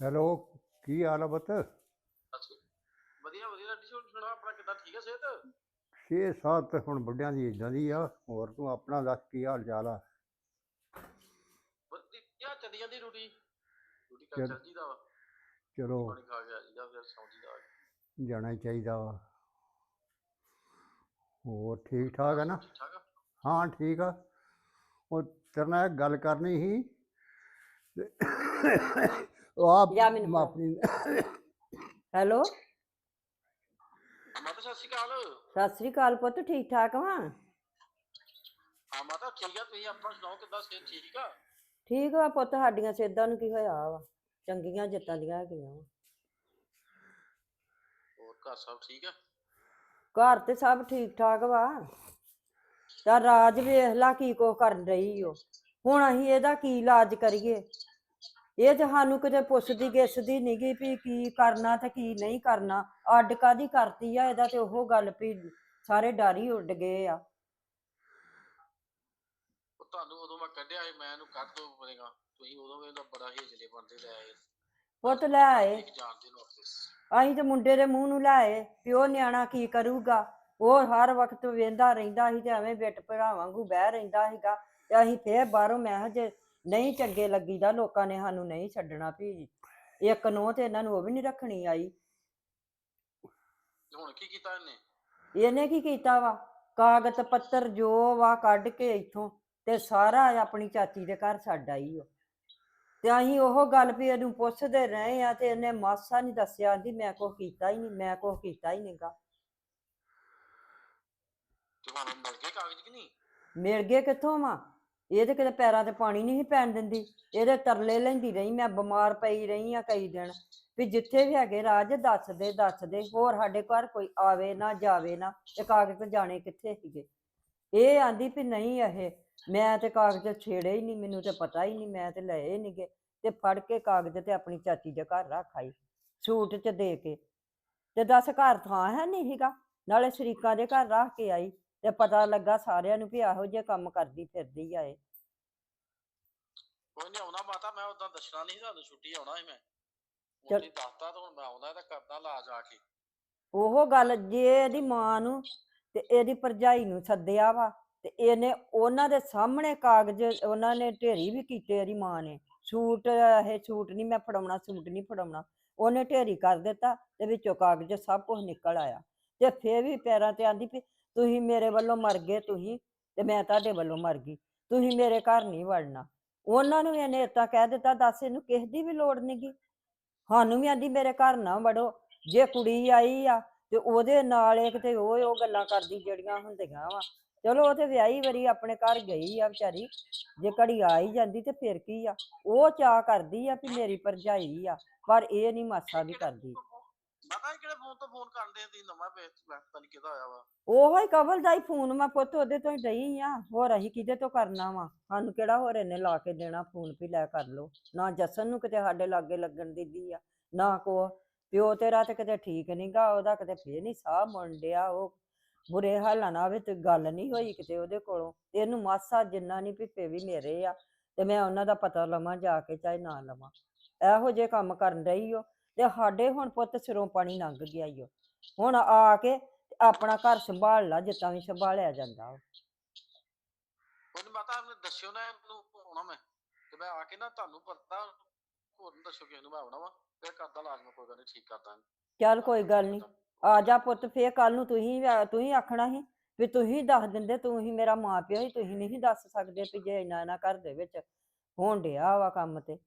Hello ਕੀ ਹਾਲ ਆ ਅੱਛਾ ਵਧੀਆ ਵਧੀਆ ਲੱਡੀ ਹੁਣ ਸੁਣਾ ਆਪਣਾ ਕਿੱਦਾਂ ਠੀਕ ਹੈ ਸਿਹਤ? ਛੇ ਸਾਤ ਹੁਣ ਬੁੱਢਿਆਂ ਦੀ ਇਦਾਂ ਦੀ ਆ ਹੋਰ ਤੂੰ ਆਪਣਾ ਦੱਸ ਕੀ ਹਾਲ ਚਾਲ ਆ? ਵਧੀਆ ਚੱਲੀ ਜਾਂਦੀ ਰੂਟੀ। ਰੂਟੀ ਕਰ ਚੱਲ। ਚੱਲ ਜੀਦਾ ਵਾ। ਚਲੋ। ਪਾਣੀ ਖਾ ਗਿਆ ਜੀਦਾ ਫਿਰ ਸੌਂ ਜੀਦਾ ਜਾਣਾ ਹੀ ਚਾਹੀਦਾ ਵਾ। ਹੋਰ ਠੀਕ ਠਾਕ ਆ ਨਾ? ਹਾਂ ਠੀਕ ਆ। ਉਹ ਤੇਰੇ ਨਾਲ ਗੱਲ ਕਰਨੀ ਸੀ। ਆਪ ਲਿਆ ਮੈਨੂੰ ਆਪਣੀ ਹੈਲੋ। ਮਾਤਾ ਸਤਿ ਸ਼੍ਰੀ ਅਕਾਲ। ਸਤਿ ਸ੍ਰੀ ਅਕਾਲ ਪੁੱਤ ਠੀਕ ਠਾਕ ਵਾਂ? ਹਾਂ ਮਾਤਾ ਠੀਕ ਆ ਤੁਸੀਂ ਆਪਣਾ ਸੁਣਾਓ ਕਿੱਦਾਂ ਸਿਹਤ ਠੀਕ ਆ? ਠੀਕ ਵਾ ਪੁੱਤ ਸਾਡੀਆਂ ਸੇਧਾਂ ਨੂੰ ਕੀ ਹੋਇਆ ਵਾ? ਚੰਗੀਆਂ ਜਿੱਤਾਂ ਦੀਆਂ ਹੈਗੀਆਂ ਵਾ। ਹੋਰ ਘਰ ਸਭ ਠੀਕ ਆ? ਘਰ ਤੇ ਸਭ ਠੀਕ ਠਾਕ ਵਾ। ਤਾਂ ਰਾਜ ਵੇਖ ਲਾ ਕੀ ਕੋ ਕਰਨ ਰਹੀ ਓ। ਹੁਣ ਅਸੀਂ ਇਹਦਾ ਕੀ ਇਲਾਜ ਕਰੀਏ? ਇਹ ਤੇ ਸਾਨੂੰ ਕਿਤੇ ਪੁੱਛਦੀ ਗਿੱਛਦੀ ਨੀ ਗੀ ਵੀ ਕੀ ਕਰਨਾ ਤੇ ਕੀ ਨਹੀਂ ਕਰਨਾ ਅੱਡ ਕਾਦੀ ਕਰਤੀ ਆ ਇਹਦਾ ਤੇ ਉਹ ਗੱਲ ਵੀ ਸਾਰੇ ਡਰ ਉੱਡ ਗਏ ਆ। ਉਹ ਤੁਹਾਨੂੰ ਉਦੋਂ ਮੈਂ ਕੱਢਿਆ ਸੀ ਮੈਂ ਇਹਨੂੰ ਕੱਢ ਦੋ ਬਰੇਗਾ ਤੁਸੀਂ ਉਦੋਂ ਵੀ ਇਹਦਾ ਬੜਾ ਹੇਜਲੇ ਬਣਦੇ ਲੈ ਆਏ। ਪੁੱਤ ਲੈ ਆਏ। ਇੱਕ ਜਾਣਦੇ ਨੂੰ ਆਪਣੇ ਅਸੀਂ ਤੇ ਮੁੰਡੇ ਦੇ ਮੂੰਹ ਨੂੰ ਲਾਏ ਵੀ ਉਹ ਨਿਆਣਾ ਕੀ ਕਰੂਗਾ? ਉਹ ਹਰ ਵਕਤ ਵੇਂਦਾ ਰਹਿੰਦਾ ਸੀ ਤੇ ਐਵੇਂ ਬਿੱਟ ਭਰਾ ਵਾਂਗੂ ਬਹਿ ਰਹਿੰਦਾ ਸੀਗਾ ਤੇ ਅਸੀਂ ਫੇਰ ਬਾਹਰੋਂ ਮੈਂ ਕਿਹਾ ਜੇ ਨਹੀਂ ਚੰਗੇ ਲੱਗੀਦਾ ਲੋਕਾਂ ਨੇ ਸਾਨੂੰ ਨਹੀਂ ਛੱਡਣਾ ਵੀ ਇੱਕ ਨੋ ਤੇ ਇਹਨਾਂ ਨੂੰ ਉਹ ਵੀ ਨਹੀਂ ਰੱਖਣੀ ਆਈ। ਹੁਣ ਕੀ ਕੀਤਾ ਇਹਨੇ? ਇਹਨੇ ਕੀ ਕੀਤਾ ਵਾ? ਕਾਗਜ਼ ਪੱਤਰ ਜੋ ਵਾ ਕੱਢ ਕੇ ਇੱਥੋਂ ਤੇ ਸਾਰਾ ਆਪਣੀ ਚਾਚੀ ਦੇ ਘਰ ਛੱਡ ਆਈ ਉਹ। ਤੇ ਅਸੀਂ ਉਹ ਗੱਲ ਵੀ ਇਹਨੂੰ ਪੁੱਛਦੇ ਰਹੇ ਆ ਤੇ ਇਹਨੇ ਮਾਸਾ ਨਹੀਂ ਦੱਸਿਆ ਆਂਦੀ ਮੈਂ ਕੁਛ ਕੀਤਾ ਹੀ ਨਹੀਂ ਮੈਂ ਕੁਛ ਕੀਤਾ ਹੀ ਨਹੀਂਗਾ। ਤੇ ਹੁਣ ਮਿਲ ਗਏ ਕਾਗਜ਼ ਕਿ ਨਹੀਂ? ਮਿਲ ਗਏ ਕਿੱਥੋਂ ਵਾ? ਇਹ ਤੇ ਕਿਤੇ ਪੈਰਾਂ ਤੇ ਪਾਣੀ ਨਹੀਂ ਸੀ ਪੈਣ ਦਿੰਦੀ, ਇਹਦੇ ਤਰਲੇ ਲੈਂਦੀ ਰਹੀ, ਮੈਂ ਬਿਮਾਰ ਪਈ ਰਹੀ ਆ ਕਈ ਦਿਨ। ਵੀ ਜਿੱਥੇ ਵੀ ਹੈਗੇ ਰਾਜ ਦੱਸ ਦੇ ਦੱਸ ਦੇ ਹੋਰ ਸਾਡੇ ਘਰ ਕੋਈ ਆਵੇ ਨਾ ਜਾਵੇ ਨਾ ਤੇ ਕਾਗਜ਼ ਜਾਣੇ ਕਿੱਥੇ ਸੀਗੇ? ਇਹ ਆਂਦੀ ਵੀ ਨਹੀਂ ਇਹ, ਮੈਂ ਤੇ ਕਾਗਜ਼ ਛੇੜੇ ਹੀ ਨਹੀਂ, ਮੈਨੂੰ ਤੇ ਪਤਾ ਹੀ ਨਹੀਂ, ਮੈਂ ਤੇ ਲਏ ਨਹੀਂਗੇ। ਤੇ ਫੜ ਕੇ ਕਾਗਜ਼ ਤੇ ਆਪਣੀ ਚਾਚੀ ਦੇ ਘਰ ਰੱਖ ਆਈ, ਸੂਟ ਚ ਦੇ ਕੇ। ਤੇ ਦੱਸ ਘਰ ਥਾਂ ਹੈ ਨਹੀਂ ਸੀਗਾ, ਨਾਲੇ ਸ਼ਰੀਕਾਂ ਦੇ ਘਰ ਰੱਖ ਕੇ ਆਈ, ਤੇ ਪਤਾ ਲੱਗਾ ਸਾਰਿਆਂ ਨੂੰ ਵੀ ਇਹੋ ਜਿਹੇ ਕੰਮ ਕਰਦੀ ਫਿਰਦੀ ਆਏ ਕੋਈ ਨਹੀਂ ਆਉਣਾ ਮਾਤਾ ਮੈਂ ਉਦਾਂ ਦੱਸਣਾ ਨਹੀਂ ਤੁਹਾਨੂੰ ਛੁੱਟੀ ਆਉਣਾ ਸੀ ਮੈਂ। ਚੱਲ। ਤੁਸੀਂ ਦੱਸਤਾ ਤਾਂ ਹੁਣ ਮੈਂ ਆਉਂਦਾ ਤਾਂ ਕਰਦਾ ਇਲਾਜ ਆ ਕੇ। ਉਹ ਗੱਲ ਜੇ ਇਹਦੀ ਮਾਂ ਨੂੰ ਤੇ ਇਹਦੀ ਭਰਜਾਈ ਨੂੰ ਸੱਦਿਆ ਵਾ ਤੇ ਇਹਨੇ ਉਹਨਾਂ ਦੇ ਸਾਹਮਣੇ ਕਾਗਜ਼ ਉਹਨਾਂ ਨੇ ਢੇਰੀ ਵੀ ਕੀਤੇ ਇਹਦੀ ਮਾਂ ਨੇ। ਸੂਟ ਇਹ ਸੂਟ ਨਹੀਂ ਮੈਂ ਫੜਾਉਣਾ ਸੂਟ ਨਹੀਂ ਫੜਾਉਣਾ। ਉਹਨੇ ਢੇਰੀ ਕਰ ਦਿੱਤਾ ਤੇ ਵਿੱਚੋਂ ਕਾਗਜ਼ ਸਭ ਕੁਝ ਨਿਕਲ ਆਇਆ। ਤੇ ਫੇਰ ਵੀ ਪੈਰਾਂ ਤੇ ਆਂਦੀ ਵੀ ਤੁਸੀਂ ਮੇਰੇ ਵੱਲੋਂ ਮਰ ਗਏ ਤੁਸੀਂ ਤੇ ਮੈਂ ਤੁਹਾਡੇ ਵੱਲੋਂ ਮਰ ਗਈ। ਤੁਸੀਂ ਮੇਰੇ ਘਰ ਨਹੀਂ ਵੜਨਾ। ਉਹਨਾਂ ਨੂੰ ਵੀ ਇਹਨੇ ਏਤਾ ਕਹਿ ਦਿੱਤਾ, ਦੱਸ ਇਹਨੂੰ ਕਿਸੇ ਦੀ ਵੀ ਲੋੜ ਨਹੀਂਗੀ ਸਾਨੂੰ ਵੀ ਆਂਦੀ ਮੇਰੇ ਘਰ ਨਾ ਵੜੋ, ਜੇ ਕੁੜੀ ਆਈ ਆ ਤੇ ਉਹਦੇ ਨਾਲ ਇਹ ਕਿਤੇ ਉਹ ਉਹ ਗੱਲਾਂ ਕਰਦੀ ਜਿਹੜੀਆਂ ਹੁੰਦੀਆਂ ਵਾ। ਚਲੋ ਉਹ ਤੇ ਵਿਆਹੀ ਵਰੀ ਆਪਣੇ ਘਰ ਗਈ ਆ ਵਿਚਾਰੀ, ਜੇ ਘੜੀ ਆ ਹੀ ਜਾਂਦੀ ਤੇ ਫਿਰ ਕੀ ਆ? ਉਹ ਚਾਹ ਕਰਦੀ ਆ ਵੀ ਮੇਰੀ ਭਰਜਾਈ ਆ, ਪਰ ਇਹ ਨਹੀਂ ਮਾਸਾ ਵੀ ਕਰਦੀ। ਪਤਾ ਨਹੀਂ ਕਿਹੜੇ ਫੋਨ ਤੋਂ ਫੋਨ ਕਰਦੇ ਆ ਨਵਾਂ ਪੇਜ ਪਤਾ ਨਹੀਂ ਕਿਹਦਾ ਆਇਆ ਵਾ। ਉਹੋ ਹੀ ਕਵਲ ਦਾ ਹੀ ਫੋਨ ਮੈਂ ਪੁੱਤ, ਉਹਦੇ ਤੋਂ ਹੀ ਡਈ ਆ। ਹੋਰ ਅਸੀਂ ਕਿਹਦੇ ਤੋਂ ਕਰਨਾ ਵਾ? ਸਾਨੂੰ ਕਿਹੜਾ ਹੋਰ ਇਹਨੇ ਲਾ ਕੇ ਦੇਣਾ, ਫੋਨ ਵੀ ਲੈ ਕਰ ਲੋ ਨਾ ਜਸਨ ਨੂੰ ਕਿਤੇ ਸਾਡੇ ਲਾਗੇ ਲੱਗਣ ਦਿੰਦੀ ਆ, ਨਾ ਕੋ। ਪਿਓ ਤੇਰਾ ਤੇ ਕਿਤੇ ਠੀਕ ਨਹੀਂਗਾ ਉਹਦਾ ਕਿਤੇ ਫੇਰ ਨਹੀਂ ਸਾਹ ਮੁੰਡਿਆ ਉਹ ਬੁਰੇ ਹਾਲਾਂ ਨਾਲ ਵੀ ਤੇ ਗੱਲ ਨਹੀਂ ਹੋਈ ਕਿਤੇ ਉਹਦੇ ਕੋਲੋਂ। ਤੇ ਇਹਨੂੰ ਮਾਸਾ ਜਿੰਨਾ ਨਹੀਂ ਪਿੱਪੇ ਵੀ ਮੇਰੇ ਆ, ਤੇ ਮੈਂ ਉਹਨਾਂ ਦਾ ਪਤਾ ਲਵਾਂ, ਜਾ ਕੇ ਚਾਹੇ ਨਾ ਲਵਾਂ। ਇਹੋ ਜੇ ਕੰਮ ਕਰਨ ਰਹੀ ਓ। ਤੇ ਸਾਡੇ ਹੁਣ ਪੁੱਤ ਸਿਰੋਂ ਪਾਣੀ ਲੰਘ ਗਿਆ ਈ ਓ। ਹੁਣ ਆ ਕੇ ਤੇ ਆਪਣਾ ਘਰ ਸੰਭਾਲ ਲਾ ਜਿੱਦਾਂ ਵੀ ਸੰਭਾਲਿਆ ਜਾਂਦਾ ਵਾ। ਉਹਨੇ ਮਾਤਾ ਨੇ ਦੱਸਿਓ ਨਾ ਇਹਨੂੰ ਆਉਣਾ ਮੈਂ। ਤੇ ਮੈਂ ਆ ਕੇ ਨਾ ਤੁਹਾਨੂੰ ਪਤਾ ਹੋਰ ਨੂੰ ਦੱਸਿਓ ਕਿ ਇਹਨੂੰ ਮੈਂ ਆਉਣਾ ਵਾ ਫਿਰ ਕਰਦਾ ਇਲਾਜ ਮੈਂ ਕੋਈ ਗੱਲ ਨਹੀਂ ਠੀਕ ਕਰਦਾ ਚੱਲ ਕੋਈ ਗੱਲ ਨਹੀਂ ਆ ਜਾ ਪੁੱਤ ਫੇਰ ਕੱਲ ਨੂੰ ਤੁਸੀਂ ਵੀ- ਤੁਸੀਂ ਆਖਣਾ ਸੀ ਵੀ ਤੁਸੀਂ ਦੱਸ ਦਿੰਦੇ ਤੁਸੀਂ ਮੇਰਾ ਮਾਂ ਪਿਓ ਹੀ ਤੁਸੀਂ ਨਹੀਂ ਦੱਸ ਸਕਦੇ ਵੀ ਜੇ ਇੰਨਾ ਇੰਨਾ ਘਰ ਦੇ ਵਿੱਚ ਹੋਣ ਡਿਆ ਵਾ ਕੰਮ ਤੇ।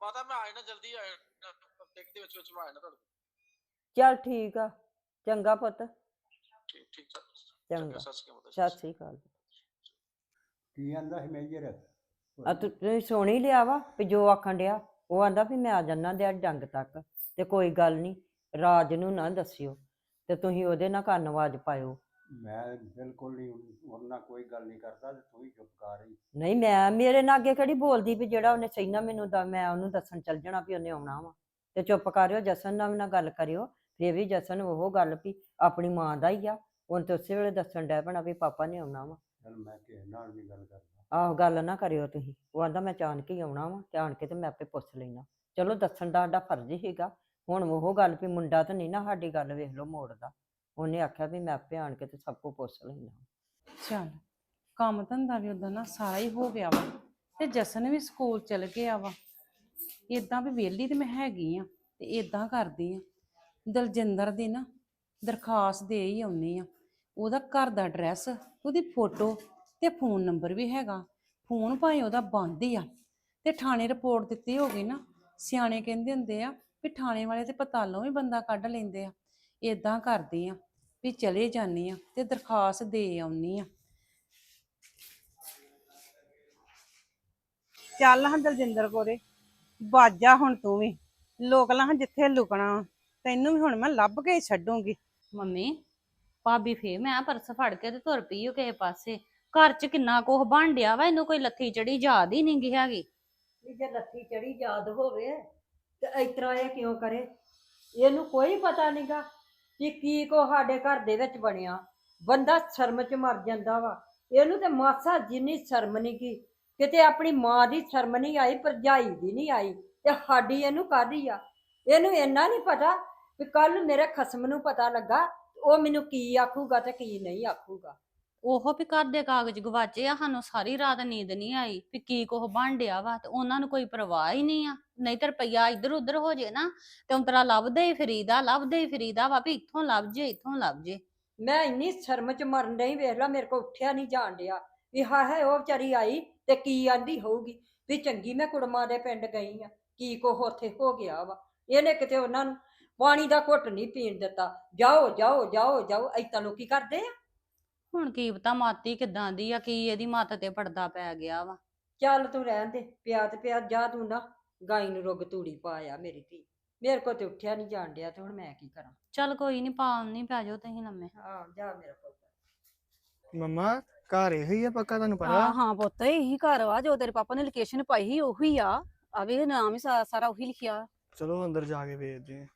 ਮਾਤਾ ਮੈਂ ਆਇਆ ਨਾ ਜਲਦੀ ਆਇਆ ਇੱਕ ਦੇ ਵਿੱਚ ਵਿੱਚ ਮੈਂ ਆਇਆ ਨਾ ਤੁਹਾਡੇ ਕੋਲ। ਚੱਲ ਠੀਕ ਆ। ਚੰਗਾ ਪੁੱਤ। ਠੀਕ ਠੀਕ ਚੰਗਾ। ਚੰਗਾ ਸਤਿ ਸ਼੍ਰੀ ਅਕਾਲ ਸਤਿ ਸ੍ਰੀ ਅਕਾਲ। ਕੀ ਆਂਦਾ ਸੀ ਮੇਜਰ? ਆ ਤੂੰ ਤੁਸੀਂ ਸੁਣ ਹੀ ਲਿਆ ਵਾ ਵੀ ਜੋ ਆਖਣ ਡਿਆ ਉਹ ਆਂਦਾ ਵੀ ਮੈਂ ਆ ਜਾਣਾ ਦੇ ਡੰਗ ਤੱਕ ਤੇ ਕੋਈ ਗੱਲ ਨਹੀਂ ਰਾਜ ਨੂੰ ਨਾ ਦੱਸਿਓ ਤੇ ਤੁਸੀਂ ਉਹਦੇ ਨਾਲ ਕੰਨ ਆਵਾਜ਼ ਪਾਇਓ। ਮੈਂ ਬਿਲਕੁਲ ਨਹੀਂ ਉਹਨਾਂ ਕੋਈ ਗੱਲ ਨਹੀਂ ਕਰਦਾ ਤੇ ਤੂੰ ਹੀ ਚੁੱਪ ਕਰ ਰਹੀ। ਨਹੀਂ ਮੈਂ ਮੇਰੇ ਨਾਲ ਅੱਗੇ ਕਿਹੜੀ ਬੋਲਦੀ ਵੀ ਜਿਹੜਾ ਉਹਨੇ ਸਹੀਨਾ ਮੈਨੂੰ ਦਾ ਮੈਂ ਉਹਨੂੰ ਦੱਸਣ ਚੱਲ ਜਾਣਾ ਵੀ ਉਹਨੇ ਆਉਣਾ ਵਾ। ਤੇ ਚੁੱਪ ਕਰਿਓ ਜਸਨ ਨਾਲ ਵੀ ਨਾ ਗੱਲ ਕਰਿਓ ਫੇਰ ਵੀ ਜਸਨ ਉਹ ਗੱਲ ਵੀ ਆਪਣੀ ਮਾਂ ਦਾ ਹੀ ਆ ਉਹਨ ਤੇ ਉਸੇ ਵੇਲੇ ਦੱਸਣ ਡਿਆ ਪੈਣਾ ਵੀ ਪਾਪਾ ਨੇ ਆਉਣਾ ਵਾ। ਚਲ ਮੈਂ ਕਿਸੇ ਨਾਲ ਨਹੀਂ ਗੱਲ ਕਰਦਾ। ਆਹ ਗੱਲ ਨਾ ਕਰਿਓ ਤੁਸੀਂ ਉਹ ਆਂਦਾ ਮੈਂ ਜਾਣ ਕੇ ਹੀ ਆਉਣਾ ਵਾ ਜਾਣ ਕੇ ਤੇ ਮੈਂ ਆਪੇ ਪੁੱਛ ਲੈਣਾ। ਚਲੋ ਦੱਸਣ ਦਾ ਸਾਡਾ ਫਰਜ਼ ਹੀਗਾ ਹੁਣ ਉਹ ਗੱਲ ਵੀ ਮੁੰਡਾ ਤਾਂ ਨਹੀਂ ਨਾ ਸਾਡੀ ਗੱਲ ਵੇਖ ਲਓ ਮੋੜਦਾ ਉਹਨੇ ਆਖਿਆ ਵੀ ਮੈਂ ਆਪੇ ਆਣ ਕੇ ਤੇ ਸਭ ਕੁਝ ਪੁੱਛ ਲੈਣਾ ਚੱਲ, ਕੰਮ ਧੰਦਾ ਵੀ ਉਦਾਂ ਨਾ ਸਾਰਾ ਹੀ ਹੋ ਗਿਆ ਵਾ ਤੇ ਜਸਨ ਵੀ ਸਕੂਲ ਚਲ ਗਿਆ ਵਾ। ਇਦਾਂ ਵੀ ਵਿਹਲੀ ਤੇ ਮੈਂ ਹੈਗੀ ਆ ਤੇ ਇਦਾਂ ਕਰਦੀ ਆ। ਦਲਜਿੰਦਰ ਦੀ ਨਾ ਦਰਖਾਸਤ ਦੇ ਹੀ ਆਉਣੀ ਆ। ਉਹਦਾ ਘਰ ਦਾ ਐਡਰੈਸ ਉਹਦੀ ਫੋਟੋ ਤੇ ਫੋਨ ਨੰਬਰ ਵੀ ਹੈਗਾ। ਫੋਨ ਭਾਵੇਂ ਉਹਦਾ ਬੰਦ ਹੀ ਆ ਤੇ ਥਾਣੇ ਰਿਪੋਰਟ ਦਿੱਤੀ ਹੋਗੀ ਨਾ, ਸਿਆਣੇ ਕਹਿੰਦੇ ਹੁੰਦੇ ਆ ਵੀ ਥਾਣੇ ਵਾਲੇ ਤੇ ਪਤਾਲੋਂ ਵੀ ਬੰਦਾ ਕੱਢ ਲੈਂਦੇ ਆ। ਇਦਾਂ ਕਰਦੀ ਆ ਵੀ ਚਲੇ ਜਾਨੀ ਆ ਤੇ ਦਰਖਾਸਤ ਦੇ ਆਉਣੀ ਆ। ਚੱਲ ਹਾਂ ਦਲਜਿੰਦਰ ਕੋਰੇ ਬਾਜਾ ਹੁਣ ਤੂੰ ਵੀ। ਲੋਕ ਲਾਂ ਜਿੱਥੇ ਲੁਕਣਾ ਤੈਨੂੰ ਵੀ ਹੁਣ ਮੈਂ ਲੱਭ ਕੇ ਹੀ ਛੱਡੂੰਗੀ। ਮੰਮੀ ਭਾਬੀ ਫੇ ਮੈਂ ਪਰਸ ਫੜ ਕੇ ਤੇ ਤੁਰ ਪਈ ਓ ਕਿਸੇ ਪਾਸੇ। ਘਰ 'ਚ ਕਿੰਨਾ ਕੁਝ ਬਣ ਡਿਆ ਵਾ ਇਹਨੂੰ ਕੋਈ ਲੱਥੀ ਚੜੀ ਯਾਦ ਹੀ ਨਹੀਂ ਗੀ ਹੈਗੀ। ਵੀ ਜੇ ਲੱਥੀ ਚੜੀ ਯਾਦ ਹੋਵੇ ਤੇ ਇਸ ਤਰ੍ਹਾਂ ਇਹ ਕਿਉਂ ਕਰੇ? ਇਹਨੂੰ ਕੋਈ ਪਤਾ ਨਹੀਂਗਾ ਕਿ ਕੀ ਕੋ ਸਾਡੇ ਘਰ ਦੇ ਵਿੱਚ ਬਣਿਆ। ਬੰਦਾ ਸ਼ਰਮ ਚ ਮਰ ਜਾਂਦਾ ਵਾ। ਇਹਨੂੰ ਤੇ ਮਾਸਾ ਜਿੰਨੀ ਸ਼ਰਮ ਨਹੀਂ ਕੀ ਕਿਤੇ ਆਪਣੀ ਮਾਂ ਦੀ ਸ਼ਰਮ ਨਹੀਂ ਆਈ ਭਰਜਾਈ ਦੀ ਨਹੀਂ ਆਈ। ਤੇ ਸਾਡੀ ਇਹਨੂੰ ਕਾਹਦੀ ਆ? ਇਹਨੂੰ ਇੰਨਾ ਨਹੀਂ ਪਤਾ ਵੀ ਕੱਲ ਮੇਰੇ ਖਸਮ ਨੂੰ ਪਤਾ ਲੱਗਾ, ਉਹ ਮੈਨੂੰ ਕੀ ਆਖੂਗਾ ਤੇ ਕੀ ਨਹੀਂ ਆਖੂਗਾ। ਉਹ ਵੀ ਘਰ ਦੇ ਕਾਗਜ਼ ਗਵਾਚੇ ਆ, ਸਾਨੂੰ ਸਾਰੀ ਰਾਤ ਨੀਂਦ ਨਹੀਂ ਆਈ, ਵੀ ਕੀ ਕੁਝ ਬਣ ਡਿਆ ਵਾ, ਤੇ ਉਹਨਾਂ ਨੂੰ ਕੋਈ ਪਰਵਾਹ ਹੀ ਨਹੀਂ ਆ। ਨਹੀਂ ਤੇ ਰੁਪਈਆ ਇੱਧਰ ਉੱਧਰ ਹੋ ਜੇ ਨਾ, ਤੇ ਉਂਤਰਾ ਲੱਭਦੇ ਹੀ ਫਰੀਦਾ, ਲੱਭਦੇ ਹੀ ਫਰੀਦਾ ਵਾ ਵੀ ਇੱਥੋਂ ਲੱਭ ਜੇ, ਇੱਥੋਂ ਲੱਭ ਜੇ। ਮੈਂ ਇੰਨੀ ਸ਼ਰਮ ਚ ਮਰਨ ਡਈ, ਵੇਖ ਲਾ, ਮੇਰੇ ਕੋ ਉੱਠਿਆ ਨਹੀਂ ਜਾਣ ਡਿਆ। ਵੀ ਹਾ ਹੈ ਉਹ ਵਿਚਾਰੀ ਆਈ ਤੇ ਕੀ ਆਂਦੀ ਹੋਊਗੀ? ਵੀ ਚੰਗੀ ਮੈਂ ਕੁੜਮਾਂ ਦੇ ਪਿੰਡ ਗਈ ਆ, ਕੀ ਕੋ ਉੱਥੇ ਹੋ ਗਿਆ ਵਾ? ਇਹਨੇ ਕਿਤੇ ਉਹਨਾਂ ਨੂੰ ਪਾਣੀ ਦਾ ਘੁੱਟ ਨਹੀਂ ਪੀਣ ਦਿੱਤਾ। ਜਾਓ ਜਾਓ ਜਾਓ ਜਾਓ ਏਦਾਂ ਲੋਕੀ ਕਰਦੇ ਆ। ਹੁਣ ਕੀ ਪਤਾ ਮਾਤੀ ਕਿਦਾਂ ਦੀ ਆ ਕੀ ਇਹਦੀ ਮੱਤ ਤੇ ਪੜਦਾ ਪੈ ਗਿਆ ਵਾ। ਚੱਲ ਤੂੰ ਰਹਿਣ ਦੇ ਪਿਆ ਤੇ ਪਿਆ ਜਾ ਤੂੰ ਨਾ ਗਾਈ ਨੂੰ ਰੁੱਗ ਤੂੜੀ ਪਾਇਆ ਮੇਰੀ ਧੀ। ਮੇਰੇ ਕੋ ਤੇ ਉੱਠਿਆ ਨਹੀਂ ਜਾਣ ਡਿਆ ਤੇ ਹੁਣ ਮੈਂ ਕੀ ਕਰਾਂ। ਚੱਲ ਕੋਈ ਨਹੀਂ ਪਾਉਣ ਨਹੀਂ ਪੈ ਜਾਓ ਤੁਸੀਂ ਲੰਮੇ। ਹਾਂ ਜਾ ਮੇਰਾ ਪੁੱਤ। ਮੰਮਾ ਘਰ ਇਹੋ ਹੀ ਆ ਪੱਕਾ ਤੁਹਾਨੂੰ ਹਾਂ ਪਤਾ? ਹਾਂ ਪੁੱਤ ਇਹੀ ਘਰ ਵਾ ਜੋ ਤੇਰੇ ਪਾਪਾ ਨੇ ਲੋਕੇਸ਼ਨ ਪਾਈ ਸੀ ਉਹੀ ਆ। ਆਵੇ ਨਾਮ ਹੀ ਸਾ- ਸਾਰਾ ਉਹੀ ਲਿਖਿਆ। ਚਲੋ ਅੰਦਰ ਜਾ ਕੇ ਵੇਖਦੇ ਆ।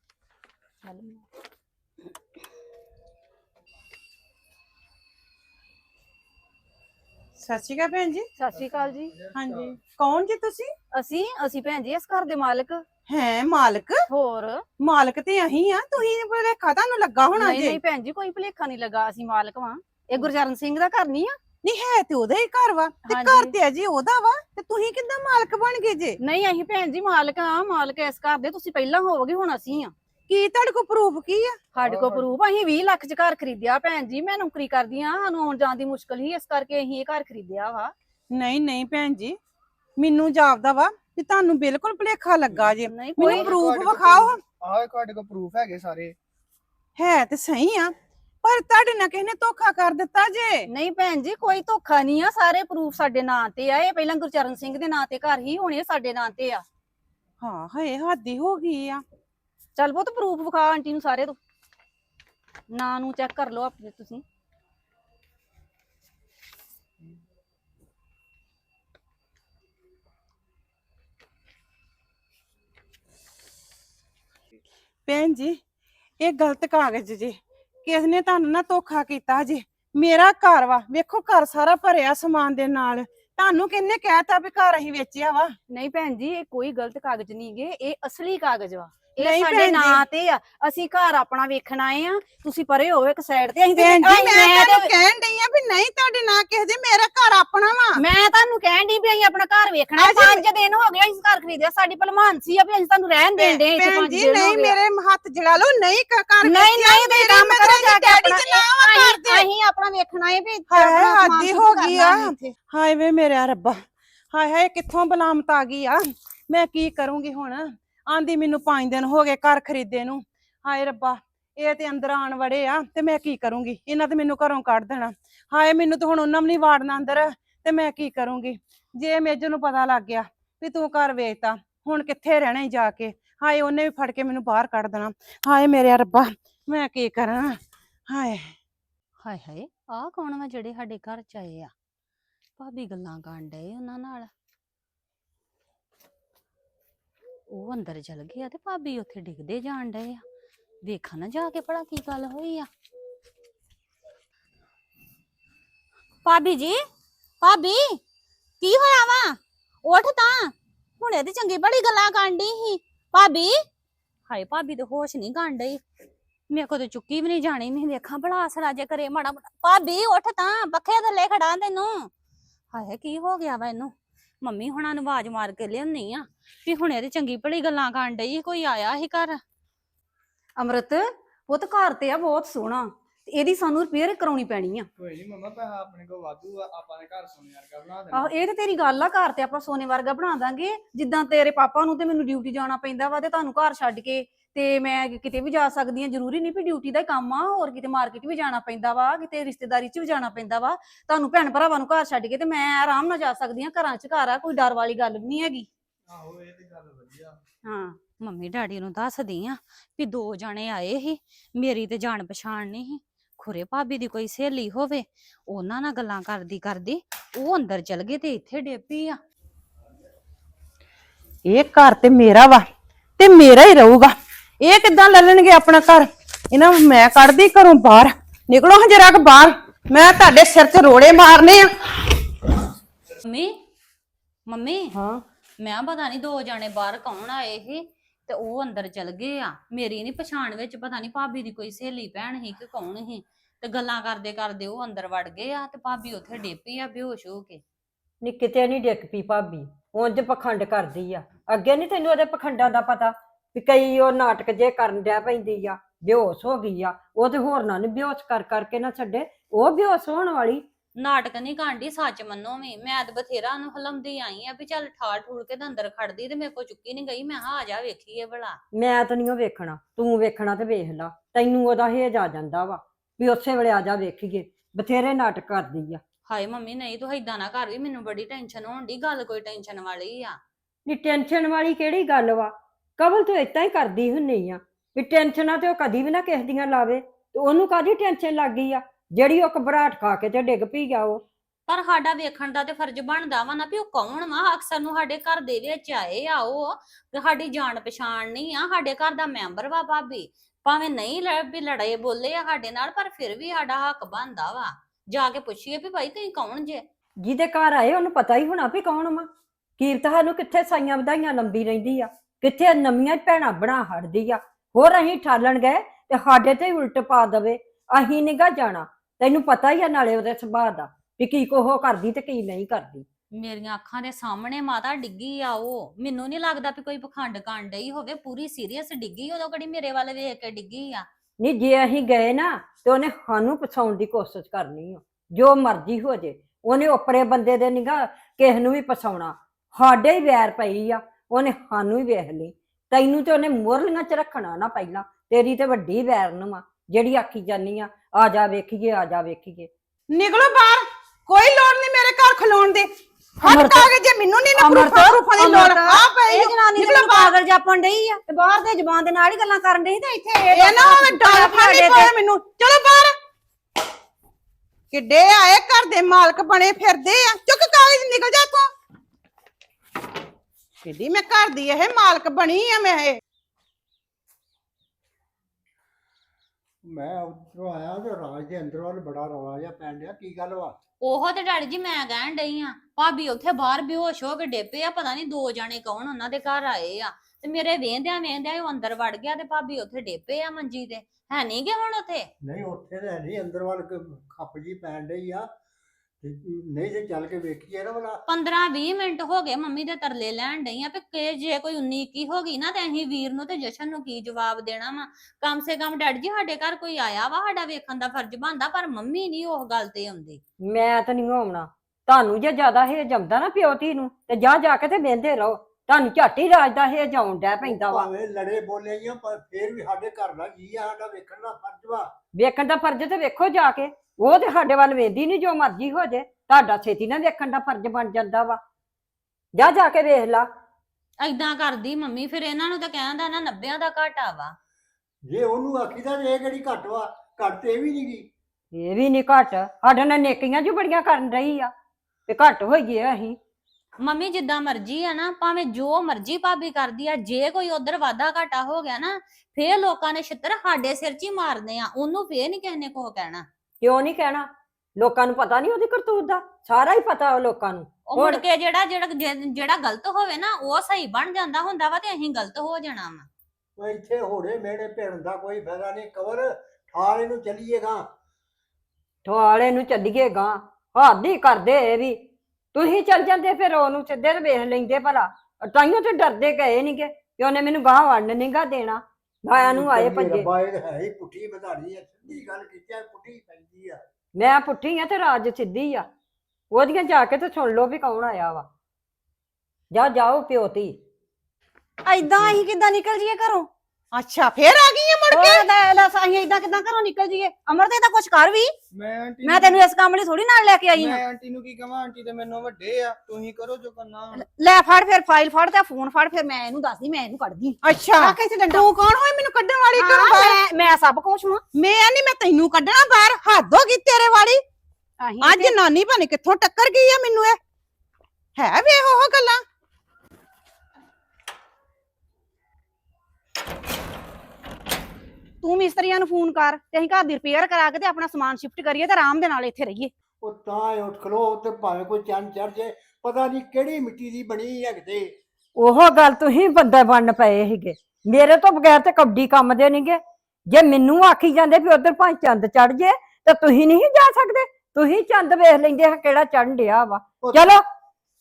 ਸਤਿ ਸ਼੍ਰੀ ਅਕਾਲ ਭੈਣ ਜੀ। ਸਤਿ ਸ਼੍ਰੀ ਅਕਾਲ ਜੀ। ਹਾਂਜੀ। ਕੌਣ ਜੀ ਤੁਸੀਂ? ਅਸੀਂ ਅਸੀਂ ਭੈਣ ਜੀ ਇਸ ਘਰ ਦੇ ਮਾਲਕ। ਹੈ ਮਾਲਕ? ਹੋਰ? ਮਾਲਕ ਤੇ ਅਹੀਂ ਆ। ਤੁਸੀਂ ਭਲੇਖਾ ਤੁਹਾਨੂੰ ਲੱਗਾ ਹੋਣਾ ਨਹੀਂ ਜੀ? ਨਹੀਂ ਭੈਣ ਜੀ ਕੋਈ ਭੁਲੇਖਾ ਨਹੀਂ ਲੱਗਾ। ਅਸੀਂ ਮਾਲਕ ਵਾਂ। ਇਹ ਗੁਰਚਰਨ ਸਿੰਘ ਦਾ ਘਰ ਨਹੀਂ ਆ। ਨਹੀਂ ਹੈ ਤੇ ਉਹਦਾ ਹੀ ਘਰ ਵਾ। ਤੇ ਹਾਂਜੀ। ਘਰ ਤੇ ਅਜੀ ਉਹਦਾ ਵਾ। ਤੇ ਤੁਸੀਂ ਕਿੱਦਾਂ ਮਾਲਕ ਬਣ ਗਏ ਜੇ? ਨਹੀਂ ਅਸੀਂ ਭੈਣ ਜੀ ਮਾਲਕ ਆ। ਮਾਲਕ ਇਸ ਘਰ ਦੇ। ਤੁਸੀਂ ਪਹਿਲਾਂ ਹੋਵੋਗੇ ਹੁਣ ਅਸੀਂ ਆ। ਕੀ ਤੁਹਾਡੇ ਕੋਲ ਪ੍ਰੂਫ ਕੀ ਆ? ਸਾਡੇ ਕੋਲ ਪ੍ਰੂਫ ਅਸੀਂ 20 ਲੱਖ ਚ ਘਰ ਖਰੀਦਿਆ ਭੈਣ ਜੀ ਮੈਂ ਨੌਕਰੀ ਕਰਦੀ ਆ ਸਾਨੂੰ ਆਉਣ ਜਾਣ ਦੀ ਮੁਸ਼ਕਲ ਹੀ ਇਸ ਕਰਕੇ ਅਸੀਂ ਇਹ ਘਰ ਖਰੀਦਿਆ ਵਾ। ਨਹੀਂ ਨਹੀਂ ਭੈਣ ਜੀ ਮੈਨੂੰ ਜਾਪਦਾ ਵਾ ਕਿ ਤੁਹਾਨੂੰ ਬਿਲਕੁਲ ਭਲੇਖਾ ਲੱਗਾ ਜੇ। ਨਹੀਂ ਕੋਈ ਮੈਨੂੰ ਪ੍ਰੂਫ ਵਿਖਾਓ। ਆਹ ਤੁਹਾਡੇ ਕੋਲ ਪ੍ਰੂਫ ਹੈਗੇ ਸਾਰੇ। ਹੈ ਤੇ ਸਹੀ ਆ ਪਰ ਤੁਹਾਡੇ ਨਾਲ ਕਿਸੇ ਨੇ ਧੋਖਾ ਕਰ ਦਿੱਤਾ ਜੇ। ਨਹੀਂ ਭੈਣ ਜੀ ਕੋਈ ਧੋਖਾ ਨਹੀਂ ਆ ਸਾਰੇ ਪ੍ਰੂਫ ਸਾਡੇ ਨਾਂ ਤੇ ਆ। ਇਹ ਪਹਿਲਾਂ ਗੁਰਚਰਨ ਸਿੰਘ ਦੇ ਨਾਂ ਤੇ ਘਰ ਹੀ ਹੁਣ ਇਹ ਸਾਡੇ ਨਾਂ ਤੇ ਆ। ਹਾਂ ਹਏ ਹੱਦੀ ਹੋ ਗਈ ਆ। ਚੱਲ ਬਹੁਤ ਪ੍ਰੂਫ ਵਿਖਾ ਆਂਟੀ ਨੂੰ ਸਾਰੇ ਤੋਂ। ਨਾਂ ਨੂੰ ਚੈੱਕ ਕਰ ਲਓ ਆਪਣੇ ਤੁਸੀਂ। ਭੈਣ ਜੀ ਇਹ ਗਲਤ ਕਾਗਜ਼ ਜੇ। ਕਿਸ ਨੇ ਤੁਹਾਨੂੰ ਨਾ ਧੋਖਾ ਕੀਤਾ ਜੇ। ਮੇਰਾ ਘਰ ਵਾ। ਵੇਖੋ ਘਰ ਸਾਰਾ ਭਰਿਆ ਸਮਾਨ ਦੇ ਨਾਲ। ਤੁਹਾਨੂੰ ਕਿੰਨੇ ਕਹਿਤਾ ਵੀ ਘਰ ਅਸੀਂ ਵੇਚਿਆ ਵਾ। ਨਹੀਂ ਭੈਣ ਜੀ ਇਹ ਕੋਈ ਗਲਤ ਕਾਗਜ਼ ਨਹੀਂ ਗੇ। ਇਹ ਅਸਲੀ ਕਾਗਜ਼ ਵਾ। ਇਹ ਨਹੀਂ ਸਾਡੇ ਭੈਣ ਜੀ। ਨਾਂ ਤੇ ਆ। ਅਸੀਂ ਘਰ ਆਪਣਾ ਵੇਖਣ ਆਏ ਆ। ਤੁਸੀਂ ਪਰੇ ਹੋਵੋ ਇੱਕ ਸਾਈਡ ਤੇ। ਅਸੀਂ ਤੇ- ਭੈਣ ਜੀ ਅਸੀਂ- ਮੈਂ ਤੁਹਾਨੂੰ ਕਹਿਣ ਡਈ ਆ ਵੀ ਨਹੀਂ ਤੁਹਾਡੇ ਨਾਂ ਕਿਸੇ ਦੇ ਮੇਰਾ ਘਰ ਆਪਣਾ ਵਾ। ਮੈਂ ਤੁਹਾਨੂੰ ਕਹਿਣ ਦੀ ਵੀ ਅਸੀਂ ਆਪਣਾ ਘਰ ਵੇਖਣਾ ਅੱਜ- ਪੰਜ ਦਿਨ ਹੋ ਗਏ ਅਸੀਂ ਘਰ ਖਰੀਦਿਆ। ਸਾਡੀ ਭਲਮਾਨ ਸੀ ਆ ਵੀ ਅਸੀਂ ਤੁਹਾਨੂੰ ਰਹਿਣ ਦੇਣ ਦੇ ਇੱਥੇ ਭੈਣ ਪੰਜ ਜੀ ਦਿਨ ਹੋ ਨਹੀਂ ਗਏ ਮੇਰੇ ਹੱਥ ਜਲਾ ਲਓ ਨਹੀਂ ਕ- ਘਰ ਨਹੀਂ ਵੇਚਿਆ, ਨਹੀਂ ਤੇ ਮੇਰੇ ਕੰਮ ਕਰੋ ਮਤਲਬ ਜਾ ਕੇ ਡੈਡੀ ਆਪਣਾ ਨਾ ਵਾ ਘਰ ਦੇ ਅਸੀਂ ਆਪਣਾ ਵੇਖਣਾ ਹੈ ਵੀ ਇੱਥੇ ਹਾਏ ਆਪਣਾ ਸਮਾਨ ਹੀ ਹੋ ਗਈ ਕਰਨਾ ਆ। ਇੱਥੇ। ਹਾਏ ਵੇ ਮੇਰੇ ਰੱਬਾ। ਹਾਏ ਹਾਏ ਕਿੱਥੋਂ ਬਲਾਮਤ ਆ ਗਈ ਆ? ਮੈਂ ਕੀ ਕਰੂੰਗੀ ਹੁਣ? ਆਂਦੀ ਮੈਨੂੰ 5 ਦਿਨ ਹੋ ਗਏ ਘਰ ਖਰੀਦੇ ਨੂੰ। ਹਾਏ ਰੱਬਾ, ਇਹ ਤੇ ਅੰਦਰ ਆਣ ਵੜੇ ਆ, ਤੇ ਮੈਂ ਕੀ ਕਰੂੰਗੀ? ਇਹਨਾਂ ਤੇ ਮੈਨੂੰ ਘਰੋਂ ਕੱਢ ਦੇਣਾ। ਹਾਏ, ਮੈਨੂੰ ਤਾਂ ਹੁਣ ਉਹਨਾਂ ਵੀ ਨਹੀਂ ਵਾੜਨਾ ਅੰਦਰ, ਤੇ ਮੈਂ ਕੀ ਕਰੂੰਗੀ? ਜੇ ਮੇਜਰ ਨੂੰ ਪਤਾ ਲੱਗ ਗਿਆ ਵੀ ਤੂੰ ਘਰ ਵੇਚਤਾ, ਹੁਣ ਕਿੱਥੇ ਰਹਿਣਾ ਈ ਜਾ ਕੇ? ਹਾਏ, ਉਹਨੇ ਵੀ ਫੜ ਕੇ ਮੈਨੂੰ ਬਾਹਰ ਕੱਢ ਦੇਣਾ। ਹਾਏ ਮੇਰੇ ਰੱਬਾ, ਮੈਂ ਕੀ ਕਰਾਂ? ਹਾਏ। ਹਾਏ ਹਾਏ, ਆਹ ਕੌਣ ਵਾ ਜਿਹੜੇ ਸਾਡੇ ਘਰ ਚ ਆਏ ਆ? ਭਾਬੀ ਗੱਲਾਂ ਕਰਨ ਡਏ ਉਹਨਾਂ ਨਾਲ। ਉਹ ਅੰਦਰ ਚਲ ਆ ਤੇ ਭਾਬੀ ਉੱਥੇ ਡਿੱਗਦੇ ਜਾਣ ਡਏ ਆ। ਵੇਖਾਂ ਨਾ ਜਾ ਕੇ ਭਲਾ ਕੀ ਗੱਲ ਹੋਈ ਆ। ਭਾਬੀ ਜੀ, ਭਾਬੀ, ਕੀ ਹੋਇਆ ਵਾ? ਉੱਠ ਤਾਂ। ਹੁਣੇ ਤੇ ਚੰਗੀ ਬੜੀ ਗੱਲਾਂ ਕਰਨ ਡਈ ਸੀ। ਭਾਬੀ, ਹਾਏ ਭਾਬੀ ਤੇ ਹੋਸ਼ ਨਹੀਂ ਕਾਂਡਈ ਮੇਰੇ ਕੋ ਤੇ ਚੁੱਕੀ ਵੀ ਨਹੀਂ ਜਾਣੀ। ਮੈਂ ਵੇਖਾਂ ਬੜਾ ਅਸਰ ਅਜੇ ਕਰੇ ਮਾੜਾ ਮੋਟਾ। ਭਾਬੀ, ਉੱਠ ਤਾਂ। ਪੱਖੇ ਥੱਲੇ ਖੜਾ ਤੈਨੂੰ। ਹਾਏ, ਕੀ ਹੋ ਗਿਆ ਵਾ ਇਹਨੂੰ? ਮੰਮੀ ਹੁਣਾਂ ਨੂੰ ਆਵਾਜ਼ ਮਾਰ ਕੇ ਲਿਆਉਣੀ ਆ ਵੀ ਹੁਣੇ ਤੇ ਚੰਗੀ ਭਲੀ ਗੱਲਾਂ ਕਾਂਡਈ ਕੋਈ ਆਇਆ ਸੀ ਘਰ? ਅਮਰਤ ਉਹ ਤਾਂ ਘਰ ਤੇ ਆ ਬਹੁਤ ਸੋਹਣਾ। ਤੇ ਇਹਦੀ ਸਾਨੂੰ ਰਿਪੇਅਰ ਕਰਾਉਣੀ ਪੈਣੀ ਆ। ਕੋਈ ਨਹੀਂ ਮਮਾ ਪੈਸਾ ਆਪਣੇ ਕੋਲ ਵਾਧੂ ਆ ਆਪਾਂ ਨੇ ਘਰ ਸੋਨੇ ਵਰਗਾ ਬਣਾ ਆਹੋ ਦੇਣਾ ਇਹ ਤੇ ਤੇਰੀ ਗੱਲ ਆ ਘਰ ਤੇ ਆਪਾਂ ਸੋਨੇ ਵਰਗਾ ਬਣਾ ਦਾਂਗੇ। ਜਿੱਦਾਂ ਤੇਰੇ ਪਾਪਾ ਨੂੰ ਤੇ ਮੈਨੂੰ ਡਿਊਟੀ ਜਾਣਾ ਪੈਂਦਾ ਵਾ ਤੇ ਤੁਹਾਨੂੰ ਘਰ ਛੱਡ ਕੇ ਤੇ ਮੈਂ ਕਿਤੇ ਵੀ ਜਾ ਸਕਦੀ ਆ ਜ਼ਰੂਰੀ ਨਹੀਂ ਵੀ ਡਿਊਟੀ ਦਾ ਹੀ ਕੰਮ ਆ ਹੋਰ ਕਿਤੇ ਮਾਰਕੀਟ ਵੀ ਜਾਣਾ ਪੈਂਦਾ ਵਾ ਕਿਤੇ ਰਿਸ਼ਤੇਦਾਰੀ 'ਚ ਵੀ ਜਾਣਾ ਪੈਂਦਾ ਵਾ। ਤੁਹਾਨੂੰ ਭੈਣ ਭਰਾਵਾਂ ਨੂੰ ਘਰ ਛੱਡ ਕੇ ਤੇ ਮੈਂ ਆਰਾਮ ਨਾਲ ਜਾ ਸਕਦੀ ਆ ਘਰਾਂ 'ਚ ਘਰ ਆ ਕੋਈ ਡਰ ਵਾਲੀ ਗੱਲ ਵੀ ਨਹੀਂ ਹੈਗੀ। ਆਹੋ ਇਹ ਤੇ ਗੱਲ ਵਧੀਆ। ਹਾਂ। ਮੰਮੀ ਡੈਡੀ ਨੂੰ ਦੱਸਦੀ ਆ ਵੀ ਦੋ ਜਣੇ ਆਏ ਸੀ ਮੇਰੀ ਤੇ ਜਾਣ ਪਛਾਣ ਨਹੀਂ ਸੀ। ਖੁਰੇ ਭਾਬੀ ਦੀ ਕੋਈ ਸਹੇਲੀ ਹੋਵੇ ਉਹਨਾਂ ਨਾਲ ਗੱਲਾਂ ਕਰਦੀ ਕਰਦੀ ਉਹ ਅੰਦਰ ਚਲ ਗਏ ਤੇ ਇੱਥੇ ਡੇਪੀ ਆ। ਇਹ ਘਰ ਤੇ ਮੇਰਾ ਵਾ ਤੇ ਮੇਰਾ ਹੀ ਰਹੂਗਾ। ਇਹ ਕਿੱਦਾਂ ਲੈ ਲੈਣਗੇ ਆਪਣਾ ਘਰ? ਇਹਨਾਂ ਨੂੰ ਮੈਂ ਕੱਢਦੀ ਘਰੋਂ ਬਾਹਰ। ਨਿਕਲੋ ਹਾਂ ਜਰਾ ਕੁ ਬਾਹਰ। ਮੈਂ ਤੁਹਾਡੇ ਸਿਰ ਤੇ ਰੋੜੇ ਮਾਰਨੇ ਆ। ਮੰਮੀ ਮੰਮੀ ਹਾਂ। ਮੈਂ ਪਤਾ ਨਹੀਂ ਦੋ ਜਣੇ ਬਾਹਰ ਕੌਣ ਆਏ ਸੀ ਤੇ ਉਹ ਅੰਦਰ ਚਲ ਗਏ ਆ। ਮੇਰੀ ਨਹੀਂ ਪਛਾਣ ਵਿੱਚ ਪਤਾ ਨਹੀਂ ਭਾਬੀ ਦੀ ਕੋਈ ਸਹੇਲੀ ਭੈਣ ਸੀ ਕਿ ਕੌਣ ਸੀ। ਤੇ ਗੱਲਾਂ ਕਰਦੇ ਕਰਦੇ ਉਹ ਅੰਦਰ ਵੜ ਗਏ ਆ ਤੇ ਭਾਬੀ ਉੱਥੇ ਡੇਪੀ ਆ ਬੇਹੋਸ਼ ਹੋ ਕੇ। ਨੀ ਕਿਤੇ ਨਹੀਂ ਡਿੱਗ ਪਈ ਭਾਬੀ। ਉਂਝ ਪਖੰਡ ਕਰਦੀ ਆ। ਅੱਗੇ ਨਹੀਂ ਤੈਨੂੰ ਉਹਦੇ ਪਖੰਡਾਂ ਦਾ ਪਤਾ? ਵੀ ਕਈ ਉਹ ਨਾਟਕ ਜੇ ਕਰਨ ਡਿਆ ਪੈਂਦੀ ਆ ਬੇਹੋਸ਼ ਹੋ ਗਈ ਆ ਉਹ ਤੇ ਹੋਰਨਾਂ ਨੂੰ ਬੇਹੋਸ਼ ਕਰ ਕਰਕੇ ਨਾ ਛੱਡੇ ਉਹ ਬੇਹੋਸ਼ ਹੋਣ ਵਾਲੀ। ਨਾਟਕ ਨਹੀਂ ਕਾਂਡੀ ਸੱਚ ਮੰਨੋ ਵੀ ਮੈਂ ਤੇ ਬਥੇਰਾ ਨੂੰ ਹਲਮਦੀ ਆਈ ਆ ਵੀ ਚੱਲ ਠਾੜ ਠੂੜ ਕੇ ਤੇ ਅੰਦਰ ਖੜਦੀ ਤੇ ਮੇਰੇ ਕੋ ਚੁੱਕੀ ਨਹੀਂ ਗਈ ਮੈਂ ਹਾਂ ਆ ਜਾ ਵੇਖੀਏ ਭਲਾ। ਮੈਂ ਤਾਂ ਨਹੀਂ ਉਹ ਵੇਖਣਾ ਤੂੰ ਵੇਖਣਾ ਤੇ ਵੇਖ ਲਾ ਤੈਨੂੰ ਉਹਦਾ ਹੇਜ ਆ ਜਾਂਦਾ ਵਾ ਵੀ ਉਸੇ ਵੇਲੇ ਆ ਜਾ ਵੇਖੀਏ ਬਥੇਰੇ ਨਾਟਕ ਕਰਦੀ ਆ। ਹਾਏ ਮੰਮੀ ਨਹੀਂ ਤੂੰ ਏਦਾਂ ਨਾ ਕਰ ਵੀ ਮੈਨੂੰ ਬੜੀ ਟੈਨਸ਼ਨ ਹੋਣ ਦੀ ਗੱਲ ਕੋਈ ਟੈਨਸ਼ਨ ਵਾਲੀ ਆ। ਨੀ ਟੈਨਸ਼ਨ ਵਾਲੀ ਕਿਹੜੀ ਗੱਲ ਵਾ? ਕਬਲ ਤੂੰ ਏਦਾਂ ਹੀ ਕਰਦੀ ਹੁੰਨੀ ਆ ਵੀ ਟੈਨਸ਼ਨਾਂ ਤੇ ਉਹ ਕਦੀ ਵੀ ਨਾ ਕਿਸੇ ਦੀਆਂ ਲਾਵੇ ਤੇ ਉਹਨੂੰ ਕਾਦੀ ਟੈਨਸ਼ਨ ਲੱਗ ਗਈ ਆ? ਜਿਹੜੀ ਉਹ ਘਬਰਾਹਟ ਖਾ ਕੇ ਤੇ ਡਿੱਗ ਪਈ ਗਿਆ ਉਹ। ਪਰ ਸਾਡਾ ਵੇਖਣ ਦਾ ਤੇ ਫਰਜ਼ ਬਣਦਾ ਵਾ ਨਾ ਵੀ ਉਹ ਕੌਣ ਵਾ? ਅਕਸਰ ਨੂੰ ਸਾਡੇ ਘਰ ਦੇ ਵਿੱਚ ਆਏ ਆ ਉਹ ਤੇ ਸਾਡੀ ਜਾਣ ਪਛਾਣ ਨਹੀਂ ਆ ਸਾਡੇ ਘਰ ਦਾ ਮੈਂਬਰ ਵਾ ਭਾਬੀ। ਭਾਵੇਂ ਨਹੀਂ ਲੜ ਵੀ ਲੜੇ ਬੋਲੇ ਆ ਸਾਡੇ ਨਾਲ ਪਰ ਫਿਰ ਵੀ ਸਾਡਾ ਹੱਕ ਬਣਦਾ ਵਾ। ਜਾ ਕੇ ਪੁੱਛੀਏ ਵੀ ਭਾਈ ਤੁਸੀਂ ਕੌਣ ਜੇ? ਜਿਹਦੇ ਘਰ ਆਏ ਉਹਨੂੰ ਪਤਾ ਹੀ ਹੋਣਾ ਵੀ ਕੌਣ ਵਾ। ਕੀਰਤ ਸਾਨੂੰ ਕਿੱਥੇ ਸਾਈਆਂ ਵਧਾਈਆਂ ਲੰਬੀ ਰਹਿੰਦੀ ਆ। ਕਿੱਥੇ ਨਵੀਆਂ ਭੈਣਾਂ ਬਣਾ ਹੜਦੀ ਆ। ਹੋਰ ਅਸੀਂ ਠਾਲਣ ਗਏ ਤੇ ਸਾਡੇ ਤੇ ਹੀ ਉਲਟ ਪਾ ਦਵੇ। ਅਸੀਂ ਨਿਗਾ ਜਾਣਾ। ਤੈਨੂੰ ਪਤਾ ਹੀ ਆ ਨਾਲੇ ਉਹਦੇ ਸੁਭਾਅ ਦਾ ਵੀ ਕੀ ਕੋਹ ਕਰਦੀ ਤੇ ਕੀ ਨਹੀਂ ਕਰਦੀ। ਮੇਰੀਆਂ ਅੱਖਾਂ ਦੇ ਸਾਹਮਣੇ ਮਾਤਾ ਡਿੱਗੀ ਆ ਉਹ। ਮੈਨੂੰ ਨਹੀਂ ਲੱਗਦਾ ਵੀ ਕੋਈ ਪਖੰਡ ਕਰਨ ਡਈ ਹੋਵੇ। ਪੂਰੀ ਸੀਰੀਅਸ ਡਿੱਗੀ ਉਦੋਂ ਕਿਹੜੀ ਮੇਰੇ ਵੱਲ ਵੇਖ ਕੇ ਡਿੱਗੀ ਆ। ਨਹੀਂ ਜੇ ਅਸੀਂ ਗਏ ਨਾ ਤੇ ਉਹਨੇ ਸਾਨੂੰ ਫਸਾਉਣ ਦੀ ਕੋਸ਼ਿਸ਼ ਕਰਨੀ ਆ। ਜੋ ਮਰਜ਼ੀ ਹੋ ਜੇ। ਉਹਨੇ ਉਪਰੇ ਬੰਦੇ ਦੇ ਨਿਗਾ ਕਿਸ ਨੂੰ ਵੀ ਫਸਾਉਣਾ। ਸਾਡੇ ਹੀ ਵੈਰ ਪਈ ਆ। ਉਹਨੇ ਸਾਨੂੰ ਹੀ ਵੇਖ ਲਈ। ਤੈਨੂੰ ਤੇ ਉਹਨੇ ਮੁਰਲੀਆਂ ਚ ਰੱਖਣਾ ਨਾ ਪਹਿਲਾਂ। ਤੇਰੀ ਤੇ ਵੱਡੀ ਵੈਰਨ ਵਾ ਜਿਹੜੀ ਆਖੀ ਜਾਨੀ ਆ ਆ ਜਾ ਵੇਖੀਏ ਆ ਜਾ ਵੇਖੀਏ। ਨਿਕਲੋ ਬਾਹਰ। ਕੋਈ ਲੋੜ ਨਹੀਂ ਮੇਰੇ ਘਰ ਖਲੋਣ ਦੀ। ਹੱਥ ਅਮਰਤ- ਜੇ ਮੈਨੂੰ ਨਹੀਂ ਨਾ ਪ੍ਰੂਫਾਂ ਪ੍ਰੂਫਾਂ ਦੀ ਲੋੜ ਆ ਪਈ ਇਹ ਜਨਾਨੀ ਨਿਕਲੋ ਤੇ ਬਾਹਰ। ਪਾਗਲ ਜਾਪਣ ਡਈ ਆ ਤੇ ਬਾਹਰ ਦੇ ਜ਼ਬਾਨ ਦੇ ਨਾਲ ਹੀ ਗੱਲਾਂ ਕਰਨ ਡਈ ਤੇ ਇੱਥੇ ਇਹ ਨਾ ਹੋਵੇ ਡਾਲ ਫਾੜੀ ਪਾਏ ਮੈਨੂੰ। ਚਲੋ ਬਾਹਰ। ਕਿੱਡੇ ਆਏ ਘਰ ਦੇ ਮਾਲਕ ਬਣੇ ਫਿਰਦੇ ਆ। ਚੁੱਕ ਕਾਗਜ਼ ਨਿਕਲ ਜਾ ਤੂੰ ਕਿੱਡੀ ਮੈਂ ਘਰ ਦੀ ਇਹ ਮਾਲਕ ਬਣੀ ਆ ਮੈਂ ਇਹ। ਮੈਂ ਉੱਧਰੋਂ ਆਇਆ ਤੇ ਰਾਜ ਦੇ ਅੰਦਰ ਵੱਲ ਬੜਾ ਰੌਲਾ ਜਿਹਾ ਪੈਣ ਡਿਆ ਕੀ ਗੱਲ ਵਾ? ਉਹ ਤੇ ਡੈਡੀ ਜੀ ਮੈਂ ਕਹਿਣ ਡਈ ਆ ਭਾਬੀ ਉੱਥੇ ਬਾਹਰ ਬੇਹੋਸ਼ ਹੋ ਕੇ ਡੇਪੇ ਆ ਪਤਾ ਨਹੀਂ ਦੋ ਜਾਣੇ ਕੌਣ ਉਹਨਾਂ ਦੇ ਘਰ ਆਏ ਆ। ਤੇ ਮੇਰੇ ਵੇਂਦਿਆਂ ਵੇਂਦਿਆਂ ਉਹ ਅੰਦਰ ਵੜ ਗਿਆ ਤੇ ਭਾਬੀ ਉੱਥੇ ਡੇਪੇ ਆ ਮੰਜੀ ਤੇ। ਹੈ ਨਹੀਂ ਗੇ ਹੁਣ ਉੱਥੇ? ਨਹੀਂ ਉੱਥੇ ਤਾਂ ਨਹੀਂ ਅੰਦਰ ਵੱਲ ਕ- ਖੱਪ ਜੀ ਪੈਣ ਡਈ ਆ। ਤੇ ਨਹੀਂ ਤੇ ਚੱਲ ਕੇ ਵੇਖੀਏ ਨਾ ਭਲਾ। 15 20 ਮਿੰਟ ਹੋ ਗਏ ਮੰਮੀ ਦੇ ਤਰਲੇ ਲੈਣ ਡਈ ਆ ਵੀ ਕਿ ਜੇ ਕੋਈ 19 21 ਹੋ ਗਈ ਨਾ ਤੇ ਅਸੀਂ ਵੀਰ ਨੂੰ ਤੇ ਜਸ਼ਨ ਨੂੰ ਕੀ ਜਵਾਬ ਦੇਣਾ ਵਾ? ਕਮ ਸੇ ਕਮ ਡੈਡੀ ਜੀ ਸਾਡੇ ਘਰ ਕੋਈ ਆਇਆ ਵਾ ਸਾਡਾ ਵੇਖਣ ਦਾ ਫਰਜ਼ ਬਣਦਾ ਪਰ ਮੰਮੀ ਨਹੀਂ ਉਹ ਗੱਲ ਤੇ ਆਉਂਦੀ। ਮੈਂ ਤਾਂ ਨਹੀਂ ਆਉਣਾ। ਤੁਹਾਨੂੰ ਜੇ ਜ਼ਿਆਦਾ ਹੇਜ ਆਉਂਦਾ ਨਾ ਪਿਓ ਧੀ ਨੂੰ ਤੇ ਜਾ ਜਾ ਕੇ ਤੇ ਵੇਂਦੇ ਰਹੋ। ਤੁਹਾਨੂੰ ਝੱਟ ਹੀ ਰਾਜ ਦਾ ਹੇਜ ਆਉਣ ਡੈ ਪੈਂਦਾ ਵਾ। ਭਾਵੇਂ ਲੜੇ ਬੋਲੇ ਜਾਂ ਪਰ ਫੇਰ ਵੀ ਸਾਡੇ ਘਰ ਦਾ ਜੀ ਆ ਸਾਡਾ ਵੇਖਣ ਦਾ ਫਰਜ਼ ਵਾ। ਵੇਖਣ ਦਾ ਫਰਜ਼ ਤੇ ਵੇਖੋ ਜਾ ਕੇ। ਉਹ ਤੇ ਸਾਡੇ ਵੱਲ ਵੇਂਦੀ ਨਹੀਂ ਜੋ ਮਰਜ਼ੀ ਹੋ ਜੇ। ਤੁਹਾਡਾ ਛੇਤੀ ਨਾ ਵੇਖਣ ਦਾ ਫਰਜ਼ ਬਣ ਜਾਂਦਾ ਵਾ। ਜਾ ਜਾ ਕੇ ਵੇਖ ਲਾ। ਐਦਾਂ ਕਰਦੀ ਮੰਮੀ ਫਿਰ ਇਹਨਾਂ ਨੂੰ ਤਾਂ ਕਹਿੰਦਾ ਨਾ 90 ਦਾ ਘਾਟਾ ਵਾ। ਜੇ ਉਹਨੂੰ ਆਖੀਦਾ ਤੇ ਇਹ ਕਿਹੜੀ ਘੱਟ ਵਾ ਘੱਟ ਤੇ ਇਹ ਵੀ ਨਹੀਂ ਗਈ ਇਹ ਵੀ ਨਹੀਂ ਘੱਟ। ਸਾਡੇ ਨਾਲ ਨੇਕੀਆਂ ਜੋ ਬੜੀਆਂ ਕਰਨ ਰਹੀ ਆ। ਤੇ ਘੱਟ ਹੋਈਏ ਅਸੀਂ। ਮੰਮੀ ਜਿੱਦਾਂ ਮਰਜ਼ੀ ਆ ਨਾ ਭਾਵੇਂ ਜੋ ਮਰਜ਼ੀ ਭਾਬੀ ਕਰਦੀ ਆ ਜੇ ਕੋਈ ਉਧਰ ਵਾਧਾ ਘਾਟਾ ਹੋ ਗਿਆ ਨਾ ਫੇਰ ਲੋਕਾਂ ਨੇ ਛਿੱਤਰ ਸਾਡੇ ਸਿਰ 'ਚ ਹੀ ਮਾਰਦੇ ਆ ਉਹਨੂੰ ਫੇਰ ਨਹੀਂ ਕਿਸੇ ਨੇ ਕਹਿਣਾ। ਕਿਉਂ ਨਹੀਂ ਕਹਿਣਾ? ਲੋਕਾਂ ਨੂੰ ਪਤਾ ਨਹੀਂ ਉਹਦੀ ਕਰਤੂਤ ਦਾ ਸਾਰਾ ਹੀ ਪਤਾ ਉਹ ਲੋਕਾਂ ਨੂੰ। ਉਹ ਮੁੜ ਹੁਣ- ਕੇ ਜਿਹੜਾ ਜਿਹੜਾ ਜਿਹੜਾ ਗਲਤ ਹੋਵੇ ਨਾ ਉਹ ਸਹੀ ਬਣ ਜਾਂਦਾ ਹੁੰਦਾ ਵਾ ਤੇ ਅਸੀਂ ਗਲਤ ਹੋ ਜਾਣਾ ਵਾ। ਉਹ ਇੱਥੇ ਹੋੜੇ ਮੇੜੇ ਭਿੜਨ ਦਾ ਕੋਈ ਫਾਇਦਾ ਨਹੀਂ ਕਵਰ ਠਾਲ ਇਹਨੂੰ ਚੱਲੀਏਗਾ ਠਵਾਲੇ ਨੂੰ ਚੱਲੀਏ ਗਾਂ ਹੱਦ ਹੀ ਕਰਦੇ ਇਹ ਵੀ। ਤੁਸੀਂ ਚੱਲ ਜਾਂਦੇ ਫਿਰ ਉਹਨੂੰ ਸਿੱਧੇ ਤੇ ਵੇਖ ਲੈਂਦੇ ਭਲਾ। ਤਾਈਓ ਤੇ ਡਰਦੇ ਗਏ ਨਹੀਂਗੇ ਕਿ ਉਹਨੇ ਮੈਨੂੰ ਗਾਂ ਵੜਨ ਨਹੀਂਗਾ ਦੇਣਾ। ਗਾਇਆ ਨੂੰ ਆਏ ਭੱਜੇ। ਰੱਬਾ, ਇਹ ਹੈ ਹੀ ਪੁੱਠੀ ਮਧਾਣੀ ਹੈ ਸਿੱਧੀ ਗੱਲ ਕੀਤੀ ਹੈ ਪੁੱਠੀ ਪੈਂਦੀ ਆ। ਮੈਂ ਪੁੱਠੀ ਆ ਤੇ ਰਾਜ ਸਿੱਧੀ ਆ। ਉਹਦੀਆਂ ਜਾ ਕੇ ਤੇ ਸੁਣ ਲਓ ਵੀ ਕੌਣ ਆਇਆ ਵਾ। ਜਾ ਜਾਓ ਪਿਓਤੀ ਐਦਾਂ ਅਸੀਂ ਕਿੱਦਾਂ ਨਿਕਲ ਜੀਏ ਘਰੋਂ? ਅੱਛਾ ਫੇਰ ਆ ਗਈ ਆ ਮੁੜ ਕੇ? ਹੋਰ ਦਾ ਦੱਸ ਅਸੀਂ ਐਦਾਂ ਕਿੱਦਾਂ ਘਰੋਂ ਨਿਕਲ ਜੀਏ ਅਮਰ ਤੇ ਤਾਂ ਕੁਝ ਕਰ ਵੀ। ਮੈਂ ਆਂਟੀ ਮੈਂ ਨੂੰ- ਤੈਨੂੰ ਇਸ ਕੰਮ ਲਈ ਥੋੜੀ ਨਾਲ ਲੈ ਕੇ ਆਈ ਹਾਂ। ਮੈਂ ਆਂਟੀ ਨੂੰ ਕੀ ਕਹਾਂ ਆਂਟੀ ਤੇ ਮੈਨੂੰ ਵੱਡੇ ਆ। ਤੁਸੀਂ ਕਰੋ ਜੋ ਕਰਨਾ। ਹੁਣ। ਲੈ ਫੜ ਫਿਰ ਫਾਈਲ ਫੜ ਤੇ ਫੋਨ ਫੜ ਫਿਰ ਮੈਂ ਇਹਨੂੰ ਦੱਸਦੀ ਮੈਂ ਇਹਨੂੰ ਕੱਢਦੀ। ਅੱਛਾ ਆ ਕੇ ਇੱਥੇ ਡੰਡਾ। ਤੂੰ ਕੌਣ ਹੋਈ ਮੈਨੂੰ ਕੱਢਣ ਵਾਲੀ ਹਾਂ, ਘਰੋਂ ਬਾਹਰ? ਮੈਂ ਮੈਂ ਸਭ ਕੁਝ ਹਾਂ ਮੈਂ ਨਹੀਂ ਮੈਂ ਤੈਨੂੰ ਕੱਢਣਾ ਬਾਹਰ। ਹੱਦ ਹੋ ਗਈ ਤੇਰੇ ਵਾਲੀ। ਅਸੀਂ ਅੱਜ ਨਾਨੀ ਭਾਣੇ ਕਿੱਥੋਂ ਟੱਕਰ ਗਈ ਆ ਮੈਨੂੰ ਇਹ। ਹੈ ਵੇ ਉਹ ਗੱਲਾਂ। ਤੂੰ ਮਿਸਤਰੀਆਂ ਨੂੰ ਫੋਨ ਕਰ ਤੇ ਅਸੀਂ ਘਰ ਦੀ ਰਿਪੇਅਰ ਕਰਾ ਕੇ ਤੇ ਆਪਣਾ ਸਮਾਨ ਸ਼ਿਫਟ ਕਰੀਏ ਤੇ ਆਰਾਮ ਦੇ ਨਾਲ ਇੱਥੇ ਰਹੀਏ। ਉਹ ਤਾਂ ਇਹ ਉੱਠ ਖਲੋ ਤੇ ਭਾਵੇਂ ਕੋਈ ਚੰਨ ਚੜ ਜੇ ਪਤਾ ਨਹੀਂ ਕਿਹੜੀ ਮਿੱਟੀ ਦੀ ਬਣੀ ਹੈ ਕਿਤੇ ਉਹ ਗੱਲ ਤੁਸੀਂ ਬੰਦੇ ਬਣ ਪਏ ਸੀਗੇ। ਮੇਰੇ ਤੋਂ ਬਗੈਰ ਤੇ ਕਬੱਡੀ ਕੰਮ ਦੇ ਨਹੀਂਗੇ ਜੇ ਮੈਨੂੰ ਆਖੀ ਜਾਂਦੇ ਵੀ ਉਧਰ ਭਾਵੇਂ ਚੰਦ ਚੜ ਜੇ ਤੇ ਤੁਸੀਂ ਨਹੀਂ ਜਾ ਸਕਦੇ। ਤੁਸੀਂ ਚੰਦ ਵੇਖ ਲੈਂਦੇ ਆ ਕਿਹੜਾ ਚੜਨ ਡਿਆ ਵਾ। ਉਹ- ਚਲੋ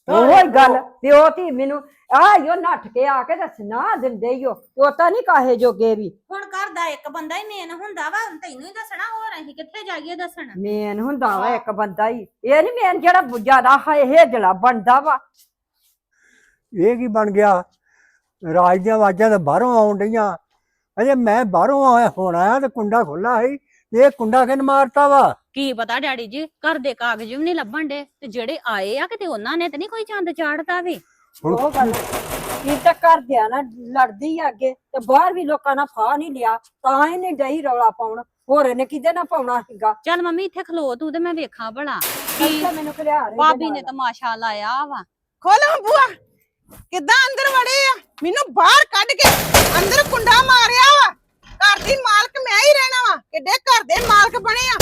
ਉਹੋ ਹੀ ਗੱਲ ਪਿਓ ਧੀ ਮੈਨੂੰ ਆ ਯੋ ਨੱਠ ਕੇ ਆ ਕੇ ਦੱਸਣਾ ਦਿੰਦੇ ਓ ਉਹ ਤਾਂ ਨਹੀਂ ਕਾਹੇ ਜੋਗੇ ਵੀ। ਹੁਣ ਘਰ ਦਾ ਇੱਕ ਬੰਦਾ ਹੀ ਮੇਨ ਹੁੰਦਾ ਵਾ ਤੈਨੂੰ ਹੀ ਦੱਸਣਾ ਹੋਰ ਅਸੀਂ ਕਿੱਥੇ ਜਾਈਏ ਦੱਸਣ? ਮੇਨ ਹੁੰਦਾ ਵਾ ਇੱਕ ਬੰਦਾ ਹੀ ਇਹ ਨਹੀਂ ਮੇਨ ਜਿਹੜਾ ਜ਼ਿਆਦਾ ਹੇਜਲਾ ਬਣਦਾ ਵਾ। ਇਹ ਕੀ ਬਣ ਗਿਆ? ਰਾਜ ਦੀਆਂ ਆਵਾਜ਼ਾਂ ਤਾਂ ਬਾਹਰੋਂ ਆਉਣ ਡਈਆਂ। ਅਜੇ ਮੈਂ ਬਾਹਰੋਂ ਆਇਆ ਹੁਣ ਆਇਆ ਤੇ ਕੁੰਡਾ ਖੁੱਲਾ ਸੀ ਇਹ ਕੁੰਡਾ ਕਿਨ ਮਾਰਤਾ ਵਾ? ਕੀ ਪਤਾ ਡੈਡੀ ਜੀ ਘਰ ਦੇ ਕਾਗਜ਼ ਵੀ ਨਹੀਂ ਲੱਭਣ ਦੇ ਤੇ ਜਿਹੜੇ ਆਏ ਆ ਕਿਤੇ ਉਹਨਾਂ ਨੇ ਤੇ ਨਹੀਂ ਕੋਈ ਚੰਦ ਚਾੜਤਾ ਵੇ? ਹੁਣ ਉਹ ਗੱਲ ਇਹ ਤਾਂ ਘਰਦਿਆਂ ਨਾਲ ਲੜਦੀ ਆ ਅੱਗੇ ਤੇ ਬਾਹਰ ਵੀ ਲੋਕਾਂ ਨਾਲ ਫਾਹ ਨਹੀਂ ਲਿਆ ਤਾਂ ਇਹਨੇ ਡਈ ਰੌਲਾ ਪਾਉਣ ਹੋਰ ਇਹਨੇ ਕਿਹਦੇ ਨਾਲ ਪਾਉਣਾ ਸੀਗਾ? ਚੱਲ ਮੰਮੀ ਇੱਥੇ ਖਲੋ ਤੂੰ ਤੇ ਮੈਂ ਵੇਖਾਂ ਭਲਾ ਕੀ ਮੈਨੂੰ ਖਲਿਆ ਰਹੇ ਭਾਬੀ ਨੇ ਤਮਾਸ਼ਾ ਲਾਇਆ ਵਾ। ਖੋਲੋ ਬੂਆ ਕਿੱਦਾਂ ਅੰਦਰ ਵੜੇ ਆ? ਮੈਨੂੰ ਬਾਹਰ ਕੱਢ ਕੇ ਅੰਦਰ ਕੁੰਡਾ ਮਾਰਿਆ ਵਾ। ਘਰ ਦੀ ਮਾਲਕ ਮੈਂ ਹੀ ਰਹਿਣਾ ਵਾ। ਕਿੱਡੇ ਘਰ ਦੇ ਮਾਲਕ ਬਣੇ ਆ।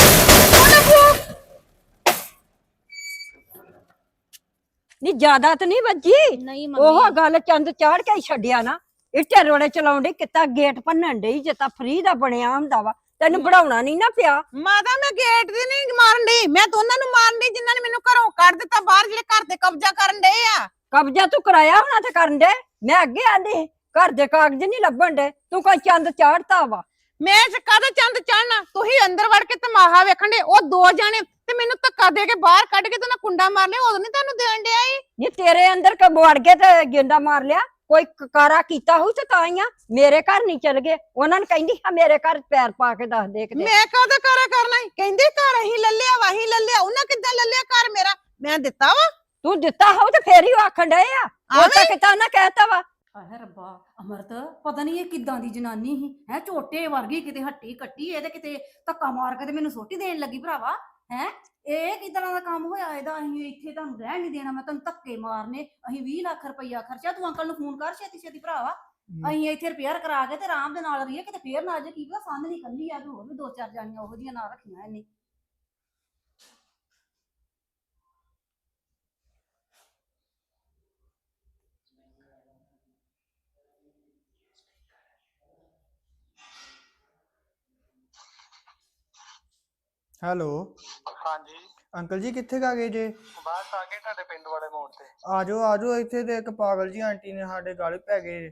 ਨਹੀਂ ਜ਼ਿਆਦਾ ਤਾਂ ਨਹੀਂ ਵੱਜੀ। ਨਹੀਂ ਉਹ ਮੰਮੀ ਗੱਲ ਚੰਦ ਚਾੜ ਕੇ ਹੀ ਛੱਡਿਆ ਨਾ। ਇੱਟੇ ਰੋੜੇ ਚਲਾਉਂਦੇ ਕਿਤਾ ਗੇਟ ਭੰਨਣ ਡਈ ਜਿੱਤਾ ਫਰੀ ਦਾ ਬਣਿਆ ਹੁੰਦਾ ਵਾ। ਤੈਨੂੰ ਬਣਾਉਣਾ ਨਹੀਂ ਨਾ ਪਿਆ। ਮਾਤਾ ਮੈਂ ਗੇਟ ਦੀ ਨਹੀਂ ਮਾਰਨ ਡਈ। ਮੈਂ ਤਾਂ ਉਹਨਾਂ ਨੂੰ ਮਾਰਨ ਡਈ ਜਿਨ੍ਹਾਂ ਨੇ ਮੈਨੂੰ ਘਰੋਂ ਕੱਢ ਦਿੱਤਾ ਬਾਹਰ ਜਿਹੜੇ ਘਰ ਤੇ ਕਬਜ਼ਾ ਕਰਨ ਡਏ ਆ। ਕਬਜ਼ਾ ਤੂੰ ਕਰਾਇਆ ਹੋਣਾ ਤੇ ਕਰਨ ਦੇ ਮੈਂ ਅੱਗੇ ਆਂਦੀ ਘਰ ਦੇ ਕਾਗਜ਼ ਨਹੀਂ ਲੱਭਣ ਦੇ ਤੂੰ ਕੋਈ ਚੰਦ ਚਾੜਤਾ ਵਾ। ਮੈਂ ਚ ਕਾਹਦਾ ਚੰਦ ਚੜਨਾ? ਤੁਸੀਂ ਅੰਦਰ ਵੜ ਕੇ ਤਮਾਹਾ ਵੇਖਣ ਦੇ ਉਹ ਦੋ ਜਾਣੇ ਤੇ ਮੈਨੂੰ ਧੱਕਾ ਦੇ ਕੇ ਬਾਹਰ ਕੱਢ ਕੇ ਤੇ ਨਾ ਕੁੰਡਾ ਮਾਰ ਲਿਆ ਉਦੋਂ ਨਹੀਂ ਤੁਹਾਨੂੰ ਦੇਣ ਡਿਆ ਈ ਨੀ ਤੇਰੇ ਅੰਦਰ ਕ ਵੜ ਕੇ ਤੇ ਗੇਂਡਾ ਮਾਰ ਲਿਆ। ਕੋਈ ਕਾਰਾ ਕੀਤਾ ਹੋਊ ਤੇ ਤਾਂ ਹੀ ਆ। ਮੇਰੇ ਘਰ ਨਹੀਂ ਚਲ ਗਏ। ਉਹਨਾਂ ਨੇ ਕਹਿੰਦੀ ਆ ਮੇਰੇ ਘਰ ਪੈਰ ਪਾ ਕੇ ਦੱਸ ਦੇ ਕਿਤੇ ਮੈਂ ਕਾਹਦਾ ਕਾਰਾ ਕਰਨਾ ਈ? ਕਹਿੰਦੇ ਘਰ ਅਸੀਂ ਲੱਲਿਆ ਵਾ ਅਸੀਂ ਲੱਲਿਆ ਉਹਨਾਂ ਕਿੱਦਾਂ ਲੱਲਿਆ ਘਰ ਮੇਰਾ? ਮੈਂ ਦਿੱਤਾ ਵਾ। ਤੂੰ ਦਿੱਤਾ ਹੋਊ ਤੇ ਫੇਰ ਹੀ ਉਹ ਆਖਣ ਡਏ ਆ। ਉਹ ਤਾਂ ਕਿਤਾ ਨਾ ਕਹਿਤਾ ਵਾ। ਹਾਏ ਰੱਬਾ ਅਮਰਤ ਪਤਾ ਨਹੀਂ ਇਹ ਕਿੱਦਾਂ ਦੀ ਜਨਾਨੀ ਸੀ। ਹੈ ਝੋਟੇ ਵਰਗੀ ਕਿਤੇ ਹੱਟੀ ਕੱਟੀ ਇਹਦੇ ਕਿਤੇ ਧੱਕਾ ਮਾਰ ਕੇ ਤੇ ਮੈਨੂੰ ਸੋਟੀ ਦੇਣ ਲੱਗੀ ਭਰਾਵਾ। ਹੈ ਇਹ ਕਿਦਾਂ ਦਾ ਕੰਮ ਹੋਇਆ ਇਹਦਾ? ਅਸੀਂ ਇੱਥੇ ਤੁਹਾਨੂੰ ਰਹਿਣ ਨਹੀਂ ਦੇਣਾ ਮੈਂ ਤੁਹਾਨੂੰ ਧੱਕੇ ਮਾਰਨੇ। ਅਸੀਂ 20 ਲੱਖ ਰੁਪਈਆ ਖਰਚਾ ਤੂੰ ਅੰਕਲ ਨੂੰ ਫੋਨ ਕਰ ਛੇਤੀ ਛੇਤੀ ਭਰਾਵਾ ਅਸੀਂ ਇੱਥੇ ਰਿਪੇਅਰ ਕਰਾ ਕੇ ਤੇ ਆਰਾਮ ਦੇ ਨਾਲ ਰਹੀਏ ਕਿਤੇ ਫੇਰ ਨਾ ਜੇ ਕੀ ਪਤਾ ਸੰਨ ਨਹੀਂ ਕੱਲੀ ਆ ਤੇ ਹੋਰ ਵੀ ਦੋ ਚਾਰ ਜਾਣੀਆਂ ਉਹੋ ਜਿਹੀਆਂ ਨਾਲ ਰੱਖੀਆਂ ਇਹਨੇ। ਹੈਲੋ। ਹਾਂਜੀ। ਅੰਕਲ ਜੀ ਕਿੱਥੇ ਕਾ ਗਏ ਜੇ? ਬਸ ਆ ਗਏ ਤੁਹਾਡੇ ਪਿੰਡ ਵਾਲੇ ਮੋੜ ਤੇ। ਆਜੋ ਆਜੋ ਇੱਥੇ ਤੇ ਇੱਕ ਪਾਗਲ ਜੀ ਆਂਟੀ ਨੇ ਸਾਡੇ ਗਲ ਪੈ ਗਏ।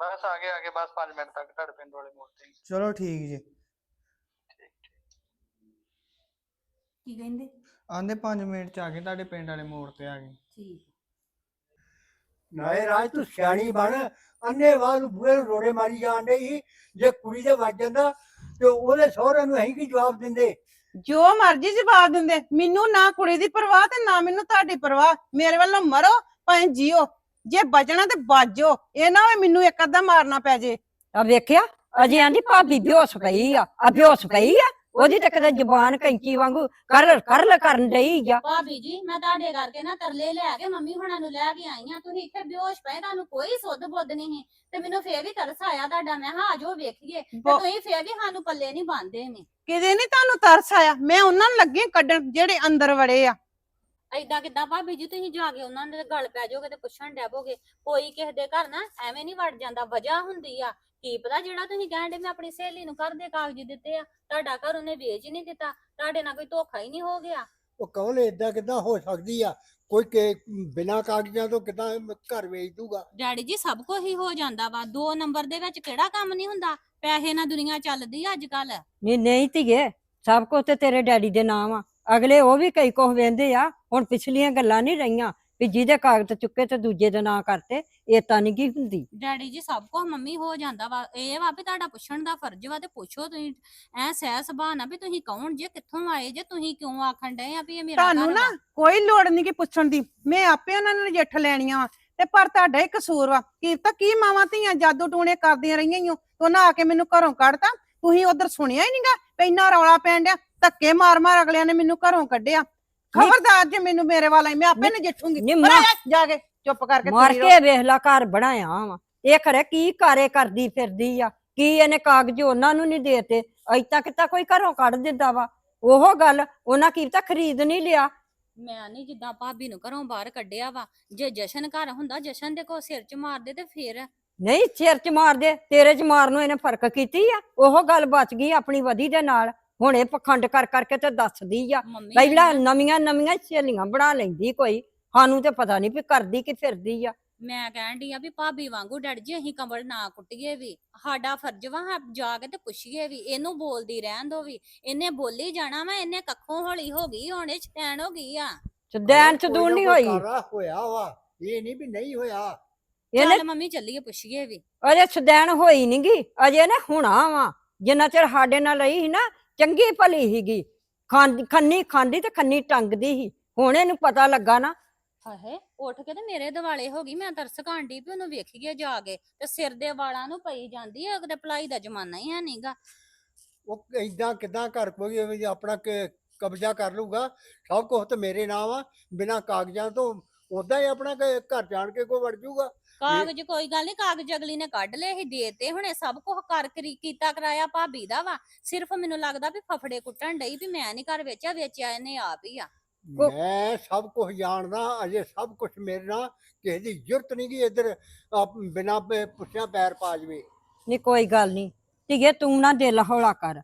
ਬਸ ਆ ਗਏ ਆ ਗਏ ਬਸ 5 ਮਿੰਟ ਤੱਕ ਤੁਹਾਡੇ ਪਿੰਡ ਵਾਲੇ ਮੋੜ ਤੇ। ਚਲੋ ਠੀਕ ਜੀ। ਕੀ ਕਹਿੰਦੇ? ਆਂਦੇ 5 ਮਿੰਟ ਚ ਆ ਗਏ ਤੁਹਾਡੇ ਪਿੰਡ ਵਾਲੇ ਮੋੜ ਤੇ ਆ ਗਏ। ਠੀਕ। ਨਾਲੇ ਰਾਜ ਤੂੰ ਸਿਆਣੀ ਬਣ। ਅੰਨੇ ਨੂੰ ਬੂਹੇ ਨੂੰ ਰੋੜੇ ਮਾਰੀ ਜਾਣ ਡਈ ਜੇ ਕੁੜੀ ਦੇ ਵੱਜ ਜਾਂਦਾ ਤੇ ਉਹਦੇ ਸਹੁਰੇ ਨੂੰ ਅਸੀਂ ਕੀ ਜਵਾਬ ਦਿੰਦੇ? ਜੋ ਮਰਜ਼ੀ ਜਵਾਬ ਦਿੰਦੇ। ਮੈਨੂੰ ਨਾ ਕੁੜੀ ਦੀ ਪਰਵਾਹ ਤੇ ਨਾ ਮੈਨੂੰ ਤੁਹਾਡੀ ਪਰਵਾਹ। ਮੇਰੇ ਵੱਲੋਂ ਮਰੋ ਭਾਵੇਂ ਜੀਓ। ਜੇ ਬਚਣਾ ਤੇ ਬਾਜੋ। ਇਹ ਨਾ ਹੋਵੇ ਮੈਨੂੰ ਇੱਕ ਅੱਧਾ ਮਾਰਨਾ ਪੈ ਜੇ। ਆ ਵੇਖਿਆ? ਅਜੇ ਆਂਦੀ ਭਾਬੀ ਬੇਹੋਸ ਪਈ ਆ। ਆ ਬੇਹੋਸ ਪਈ ਆ। ਉਹਦੀ ਤਾਂ ਕਦੇ ਜ਼ੁਬਾਨ ਕੈਂਚੀ ਵਾਂਗੂ ਕਰ ਕਰ ਕਰਨ ਡਈ ਆ। ਭਾਬੀ ਜੀ ਮੈਂ ਤੁਹਾਡੇ ਕਰਕੇ ਨਾ ਤਰਲੇ ਲੈ ਕੇ ਮੰਮੀ ਹੁਣਾਂ ਨੂੰ ਲੈ ਕੇ ਆਈ ਆ ਤੁਸੀਂ ਇੱਥੇ ਬੇਹੋਸ਼ ਪਏ ਤੁਹਾਨੂੰ ਕੋਈ ਸੁੱਧ ਬੁੱਧ ਨਹੀਂ ਤੇ ਮੈਨੂੰ ਫੇਰ ਵੀ ਤਰਸ ਆਇਆ ਤੁਹਾਡਾ। ਮੈਂ ਹਾਂ ਆਜੋ ਵੇਖੀਏ। ਤੇ ਤੁਸੀਂ ਫੇਰ ਵੀ ਸਾਨੂੰ ਪੱਲੇ ਨਹੀਂ ਬੰਨਦੇ ਨੇ। ਕਿਤੇ ਨਹੀਂ ਤੁਹਾਨੂੰ ਤਰਸ ਆਇਆ। ਮੈਂ ਉਹਨਾਂ ਨੂੰ ਲੱਗੀ ਕੱਢਣ ਜਿਹੜੇ ਅੰਦਰ ਵੜੇ ਆ। ਐਦਾਂ ਕਿੱਦਾਂ ਭਾਬੀ ਜੀ ਤੁਸੀਂ ਜਾ ਕੇ ਉਹਨਾਂ ਦੇ ਗੱਲ ਪੈ ਜਾਓਗੇ ਤੇ ਪੁੱਛਣ ਡੈ ਪੋਗੇ। ਕੋਈ ਕਿਸੇ ਦੇ ਘਰ ਨਾ ਐਵੇਂ ਨਹੀਂ ਵੜ ਜਾਂਦਾ। ਵਜ੍ਹਾ ਹੁੰਦੀ ਆ। ਕੀ ਪਤਾ ਜਿਹੜਾ ਤੁਸੀਂ ਕਹਿੰਦੇ ਮੈਂ ਆਪਣੀ ਸਹੇਲੀ ਨੂੰ ਘਰ ਦੇ ਕਾਗਜ਼ ਦਿੱਤੇ ਆ ਤੁਹਾਡਾ ਘਰ ਉਹਨੇ ਵੇਚ ਹੀ ਨਹੀਂ ਦਿੱਤਾ ਤੁਹਾਡੇ ਨਾਲ ਕੋਈ ਧੋਖਾ ਹੀ ਨਹੀਂ ਹੋ ਗਿਆ। ਉਹ ਕੌਣ ਏਦਾਂ ਕਿਦਾਂ ਹੋ ਸਕਦੀ ਆ? ਕੋਈ ਕਿ ਬਿਨਾਂ ਕਾਗਜ਼ਾਂ ਤੋਂ ਕਿਦਾਂ ਘਰ ਵੇਚ ਦੂਗਾ? ਡੈਡੀ ਜੀ ਸਭ ਕੁਝ ਹੀ ਹੋ ਜਾਂਦਾ ਵਾ। ਦੋ ਨੰਬਰ ਦੇ ਵਿੱਚ ਕਿਹੜਾ ਕੰਮ ਨਹੀਂ ਹੁੰਦਾ? ਪੈਸੇ ਨਾਲ ਦੁਨੀਆ ਚੱਲਦੀ ਆ ਅੱਜ ਕੱਲ ਨਹੀਂ ਨਹੀਂ ਧੀਏ ਸਭ ਕੁਝ ਤੇ ਤੇਰੇ ਡੈਡੀ ਦੇ ਨਾਮ ਆ। ਅਗਲੇ ਉਹ ਵੀ ਕਈ ਕੁਝ ਵੇਂਦੇ ਆ। ਹੁਣ ਪਿਛਲੀਆਂ ਗੱਲਾਂ ਨਹੀਂ ਰਹੀਆਂ। ਵੀ ਜਿਹਦੇ ਕਾਗਜ਼ ਚੁੱਕੇ ਤੇ ਦੂਜੇ ਦੇ ਨਾਂ ਕਰਤੇ ਇਹ ਤਾਂ ਨਹੀਂ ਕੀ ਹੁੰਦੀ। ਡੈਡੀ ਜੀ ਸਭ ਕੁਝ ਮੰਮੀ ਹੋ ਜਾਂਦਾ ਵਾ। ਇਹ ਵਾ ਵੀ ਤੁਹਾਡਾ ਪੁੱਛਣ ਦਾ ਫਰਜ਼ ਵਾ ਤੇ ਪੁੱਛੋ ਤੁਸੀਂ। ਐ ਸਹਿ ਸੁਭਾਅ ਨਾ ਵੀ ਤੁਸੀਂ ਕੌਣ ਜੇ ਕਿੱਥੋਂ ਆਏ ਜੇ ਤੁਸੀਂ ਕਿਉਂ ਆਖਣ ਡਏ ਆ ਵੀ ਇਹ ਮੇਰਾ ਤੁਹਾਨੂੰ ਘਰ ਨਾ ਵਾ? ਕੋਈ ਲੋੜ ਨਹੀਂ ਕਿ ਪੁੱਛਣ ਦੀ। ਮੈਂ ਆਪੇ ਉਹਨਾਂ ਨੂੰ ਨਜਿੱਠ ਲੈਣੀਆਂ ਵਾ। ਤੇ ਪਰ ਤੁਹਾਡਾ ਹੀ ਕਸੂਰ ਵਾ। ਕੀ ਤਾਂ ਕੀ ਮਾਵਾਂ ਧੀਆਂ ਜਾਦੂ ਟੂਣੇ ਕਰਦੀਆਂ ਰਹੀਆਂ ਈ ਓ ਤੇ ਉਹਨਾਂ ਆ ਕੇ ਮੈਨੂੰ ਘਰੋਂ ਕੱਢਤਾ। ਤੁਸੀਂ ਉਧਰ ਸੁਣਿਆ ਹੀ ਨਹੀਂਗਾ ਇੰਨਾ ਰੌਲਾ ਪੈਣ ਡਿਆ। ਧੱਕੇ ਮਾਰ ਮਾਰ ਅਗਲਿਆਂ ਨੇ ਮੈਨੂੰ ਘਰੋਂ ਕੱਢਿਆ। ਖਬਰਦਾਰ ਜੇ ਮੈਨੂੰ ਮੇਰੇ ਵਾਲਾ ਮੈਂ ਆਪੇ ਨਜਿੱਠੂਗੀ। ਨੀ ਪਰ ਮਾਂ- ਆ ਜਾ ਕੇ ਚੁੱਪ ਕਰਕੇ ਮਾਰ ਤੁਰੀ ਰਹੋ। ਕੇ ਵੇਖ ਲਾ ਘਰ ਬਣਾਇਆ ਵਾ। ਇਹ ਖਰੇ ਕੀ ਕਾਰੇ ਕਰਦੀ ਫਿਰਦੀ ਆ? ਕੀ ਇਹਨੇ ਕਾਗਜ਼ ਉਹਨਾਂ ਨੂੰ ਨਹੀਂ ਦੇਤੇ? ਅਜ ਤੱਕ ਤਾਂ ਕੋਈ ਘਰੋਂ ਕੱਢ ਦਿੰਦਾ ਵਾ। ਉਹ ਗੱਲ ਉਹਨਾਂ ਕੀ ਤਾਂ ਖਰੀਦ ਨਹੀਂ ਲਿਆ। ਮੈਂ ਨਹੀਂ ਜਿੱਦਾਂ ਭਾਬੀ ਨੂੰ ਘਰੋਂ ਬਾਹਰ ਕੱਢਿਆ ਵਾ। ਜੇ ਜਸ਼ਨ ਘਰ ਹੁੰਦਾ ਜਸ਼ਨ ਦੇ ਕੋ ਸਿਰ 'ਚ ਮਾਰਦੇ ਤੇ ਫੇਰ? ਨਹੀਂ ਸਿਰ ਚ ਮਾਰਦੇ ਤੇਰੇ ਚ ਮਾਰ ਨੂੰ ਇਹਨੇ ਫ਼ਰਕ ਕੀਤੀ ਆ? ਉਹ ਗੱਲ ਬਚ ਗਈ ਆਪਣੀ ਵਧੀ ਦੇ ਨਾਲ। ਹੁਣ ਇਹ ਪਖੰਡ ਕਰ ਕਰਕੇ ਤੇ ਦੱਸਦੀ ਆ। ਮੰਮੀ ਪਹਿਲਾਂ ਨਵੀਆਂ ਨਵੀਆਂ ਸਹੇਲੀਆਂ ਬਣਾ ਲੈਂਦੀ ਕੋਈ। ਸਾਨੂੰ ਤੇ ਪਤਾ ਨਹੀਂ ਵੀ ਕਰਦੀ ਕਿ ਫਿਰਦੀ ਆ। ਮੈਂ ਕਹਿਣ ਡਈ ਆ ਵੀ ਭਾਬੀ ਵਾਂਗੂ ਡੈਡੀ ਜੀ ਅਸੀਂ ਕਮਲ ਨਾ ਕੁੱਟੀਏ ਵੀ। ਸਾਡਾ ਫਰਜ਼ ਵਾ ਹਾਂ ਜਾ ਕੇ ਤੇ ਪੁੱਛੀਏ ਵੀ ਇਹਨੂੰ ਬੋਲਦੀ ਰਹਿਣ ਦੋ ਵੀ। ਇਹਨੇ ਬੋਲੀ ਜਾਣਾ ਵਾ ਇਹਨੇ ਕੱਖੋਂ ਹੌਲੀ ਹੋ ਗਈ ਹੁਣ ਇਹ ਸ਼ਤੈਣ ਹੋ ਗਈ ਆ। ਚਦੈਨ ਚ ਨਾ ਨਹੀਂ ਹੋਈ ਕਾਰਾ ਹੋਇਆ ਵਾ ਇਹ ਨਹੀਂ ਵੀ ਨਹੀਂ ਹੋਇਆ। ਇਹਨੇ ਚੱਲ ਮੰਮੀ ਚੱਲੀਏ ਪੁੱਛੀਏ ਵੀ। ਅਜੇ ਸਦੈਣ ਹੋਈ ਨੀ ਗੀ ਅਜੇ ਨੇ ਹੁਣਾ ਵਾ। ਜਿੰਨਾ ਚਿਰ ਸਾਡੇ ਨਾਲ ਰਹੀ ਸੀ ਨਾ ਚੰਗੀ ਭਲੀ ਸੀਗੀ ਖਾਂਦੀ ਖੰਨੀ ਖਾਂਦੀ ਤੇ ਖੰਨੀ ਟੰਗਦੀ ਸੀ। ਹੁਣ ਇਹਨੂੰ ਪਤਾ ਲੱਗਾ ਨਾ। ਹਾਏ ਉੱਠ ਕੇ ਤੇ ਮੇਰੇ ਦਿਵਾਲੇ ਹੋ ਗਈ। ਮੈਂ ਤਰਸ ਕਾਂਡੀ ਵੀ ਉਹਨੂੰ ਵੇਖੀਏ ਜਾ ਕੇ। ਤੇ ਸਿਰ ਦੇ ਵਾਲਾਂ ਨੂੰ ਪਈ ਜਾਂਦੀ ਆ ਅਗਦੇ ਭਲਾਈ ਦਾ ਜ਼ਮਾਨਾ ਹੀ ਹੈ ਨਹੀਂਗਾ ਉਹ ਇਦਾਂ ਕਿਦਾਂ ਘਰ ਕੋਈ ਜਿਹਾ ਆਪਣਾ ਕ- ਕਬਜ਼ਾ ਕਰ ਲੂਗਾ ਸਭ ਕੁਝ ਤੇ ਮੇਰੇ ਨਾਮ ਆ। ਬਿਨਾਂ ਕਾਗਜ਼ਾਂ ਤੋਂ ਉਦਾਂ ਹੀ ਆਪਣਾ ਘਰ ਜਾਣ ਕੇ ਕੋਈ ਵੜ ਜੂਗਾ। ਕਾਗਜ਼ ਕੋਈ ਗੱਲ ਨਹੀਂ ਕਾਗਜ਼ ਅਗਲੀ ਨੇ ਕੱਢ ਲਏ ਸੀ ਦੇਤੇ ਹੁਣੇ ਸਭ ਕੁਝ ਕਰ ਕਰੀ ਕੀਤਾ ਕਰਾਇਆ ਭਾਬੀ ਦਾ ਵਾ। ਸਿਰਫ ਮੈਨੂੰ ਲੱਗਦਾ ਵੀ ਫਫੜੇ ਕੁੱਟਣ ਡਈ ਵੀ ਮੈਂ ਨਹੀਂ ਘਰ ਵੇਚਿਆ ਵੇਚਿਆ ਇਹਨੇ ਆਪ ਹੀ ਆ। ਉਹ- ਮੈਂ ਸਭ ਕੁਝ ਜਾਣਦਾ ਅਜੇ ਸਭ ਕੁਝ ਮੇਰੇ ਨਾਲ ਕਿਸੇ ਦੀ ਜ਼ਰੂਰਤ ਨਹੀਂ ਕਿ ਇੱਧਰ ਬਿਨਾਂ ਪੁੱਛਿਆ ਪੈਰ ਪਾ ਜਵੇ। ਨਹੀਂ ਕੋਈ ਗੱਲ ਨਹੀਂ ਧੀਏ ਤੂੰ ਨਾ ਦਿਲ ਹੌਲਾ ਕਰ।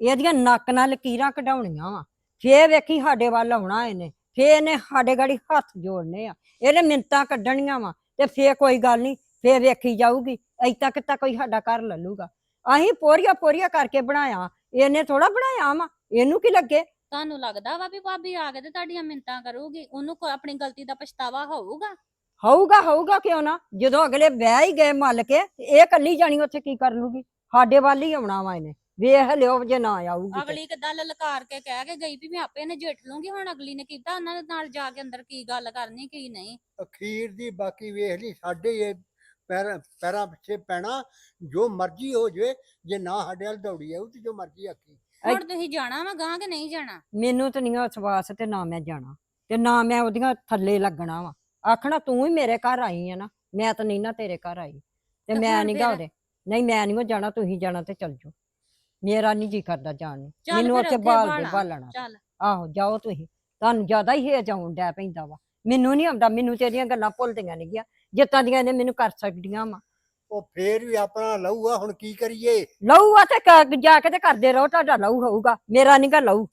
ਇਹਦੀਆਂ ਨੱਕ ਨਾਲ ਲਕੀਰਾਂ ਕਢਾਉਣੀਆਂ ਵਾ। ਫੇਰ ਵੇਖੀ ਸਾਡੇ ਵੱਲ ਆਉਣਾ ਇਹਨੇ ਫੇਰ ਇਹਨੇ ਸਾਡੇ ਗਾੜੀ ਹੱਥ ਜੋੜਨੇ ਆ ਇਹਨੇ ਮਿੰਤਾਂ ਕੱਢਣੀਆਂ ਵਾ। ਤੇ ਫੇਰ ਕੋਈ ਗੱਲ ਨਹੀਂ ਫੇਰ ਵੇਖੀ ਜਾਊਗੀ ਅਜ ਤੱਕ ਤਾਂ ਕੋਈ ਸਾਡਾ ਘਰ ਲੱਲੂਗਾ ਅਸੀਂ ਪੋਰੀਆਂ ਪੋਰੀਆਂ ਕਰਕੇ ਬਣਾਇਆ ਇਹਨੇ ਥੋੜਾ ਬਣਾਇਆ ਵਾ ਇਹਨੂੰ ਕੀ ਲੱਗੇ? ਤੁਹਾਨੂੰ ਲੱਗਦਾ ਵਾ ਵੀ ਭਾਬੀ ਆ ਕੇ ਤੇ ਤੁਹਾਡੀਆਂ ਮਿੰਤਾਂ ਕਰੂਗੀ ਉਹਨੂੰ ਕੋਈ ਆਪਣੀ ਗਲਤੀ ਦਾ ਪਛਤਾਵਾ ਹੋਊਗਾ? ਹੋਊਗਾ ਹੋਊਗਾ ਕਿਉਂ ਨਾ? ਜਦੋਂ ਅਗਲੇ ਵਿਆਹ ਹੀ ਗਏ ਮੱਲ ਕੇ ਇਹ ਕੱਲੀ ਜਾਣੀ ਉੱਥੇ ਕੀ ਕਰ ਲੂਗੀ ਸਾਡੇ ਵੱਲ ਹੀ ਆਉਣਾ ਵਾ ਇਹਨੇ। ਵੇਖ ਲਿਓ ਜੇ ਨਾ ਆਊਗੀ ਤੇ। ਅਗਲੀ ਕਿੱਦਾਂ ਲਲਕਾਰ ਕੇ ਕਹਿ ਕੇ ਗਈ ਵੀ ਮੈਂ ਆਪੇ ਨਜਿੱਠ ਲੂੰਗੀ ਹੁਣ ਅਗਲੀ ਨੇ ਕੀਤਾ ਉਹਨਾਂ ਦੇ ਨਾਲ ਜਾ ਕੇ ਅੰਦਰ ਕੀ ਗੱਲ ਕਰਨੀ ਕੀ ਨਹੀਂ। ਅਖੀਰ ਦੀ ਬਾਕੀ ਵੇਖ ਲਈ ਸਾਡੇ ਇਹ ਪੈਰਾਂ ਪੈਰਾਂ ਪਿੱਛੇ ਪੈਣਾ ਜੋ ਮਰਜ਼ੀ ਹੋ ਜਾਵੇ ਜੇ ਨਾ ਸਾਡੇ ਵੱਲ ਦੌੜੀ ਆਉ ਤੇ ਜੋ ਮਰਜ਼ੀ ਆਖੀ। ਹੁਣ ਤੁਸੀਂ ਜਾਣਾ ਵਾ ਗਾਂ ਕਿ ਨਹੀਂ ਜਾਣਾ? ਮੈਨੂੰ ਤਾਂ ਨਹੀਂ ਵਿਸ਼ਵਾਸ ਤੇ ਨਾ ਮੈਂ ਜਾਣਾ ਤੇ ਨਾ ਮੈਂ ਉਹਦੀਆਂ ਥੱਲੇ ਲੱਗਣਾ ਵਾ। ਆਖਣਾ ਤੂੰ ਹੀ ਮੇਰੇ ਘਰ ਆਈ ਆ ਨਾ ਮੈਂ ਤਾਂ ਨਹੀਂ ਨਾ ਤੇਰੇ ਘਰ ਆਈ ਤੇ ਤੇ ਮੈਂ ਹੁਣ ਨਹੀਂ ਫਿਰ? ਉਹਦੇ ਨਹੀਂ ਮੈਂ ਨਹੀਂ ਜਾਣਾ ਤੂੰ ਹੀ ਜਾਣਾ ਤੇ ਚੱਲ ਜਾਓ। ਮੇਰਾ ਨਹੀਂ ਜੀ ਕਰਦਾ ਜਾਣ ਨੂੰ। ਚੱਲ ਮੈਨੂੰ ਫਿਰ ਉੱਥੇ ਬਾਲ ਦੇ ਬਾਲਾਂ। ਬਾਲਣਾ ਚੱਲ। ਆਹੋ ਜਾਓ ਤੁਸੀਂ। ਤੁਹਾਨੂੰ ਜ਼ਿਆਦਾ ਹੀ ਹੇਜ ਆਉਣ ਡੈ ਪੈਂਦਾ ਵਾ। ਮੈਨੂੰ ਨਹੀਂ ਆਉਂਦਾ ਮੈਨੂੰ ਤੇਰੀਆਂ ਗੱਲਾਂ ਭੁੱਲਦੀਆਂ ਨਹੀਂ ਗਿਆ। ਜਿੱਤਾਂ ਦੀਆਂ ਇਹਨੇ ਮੈਨੂੰ ਕਰ ਸਕਦੀਆਂ ਵਾ। ਉਹ ਫੇਰ ਵੀ ਆਪਣਾ ਲਊ ਆ ਹੁਣ ਕੀ ਕਰੀਏ? ਲਊ ਆ ਤੇ ਕ- ਜਾ ਕੇ ਤੇ ਕਰਦੇ ਰਹੋ ਤੁਹਾਡਾ ਲਊ ਹੋਊਗਾ। ਮੇਰਾ ਨਹੀਂਗਾ ਲਊ।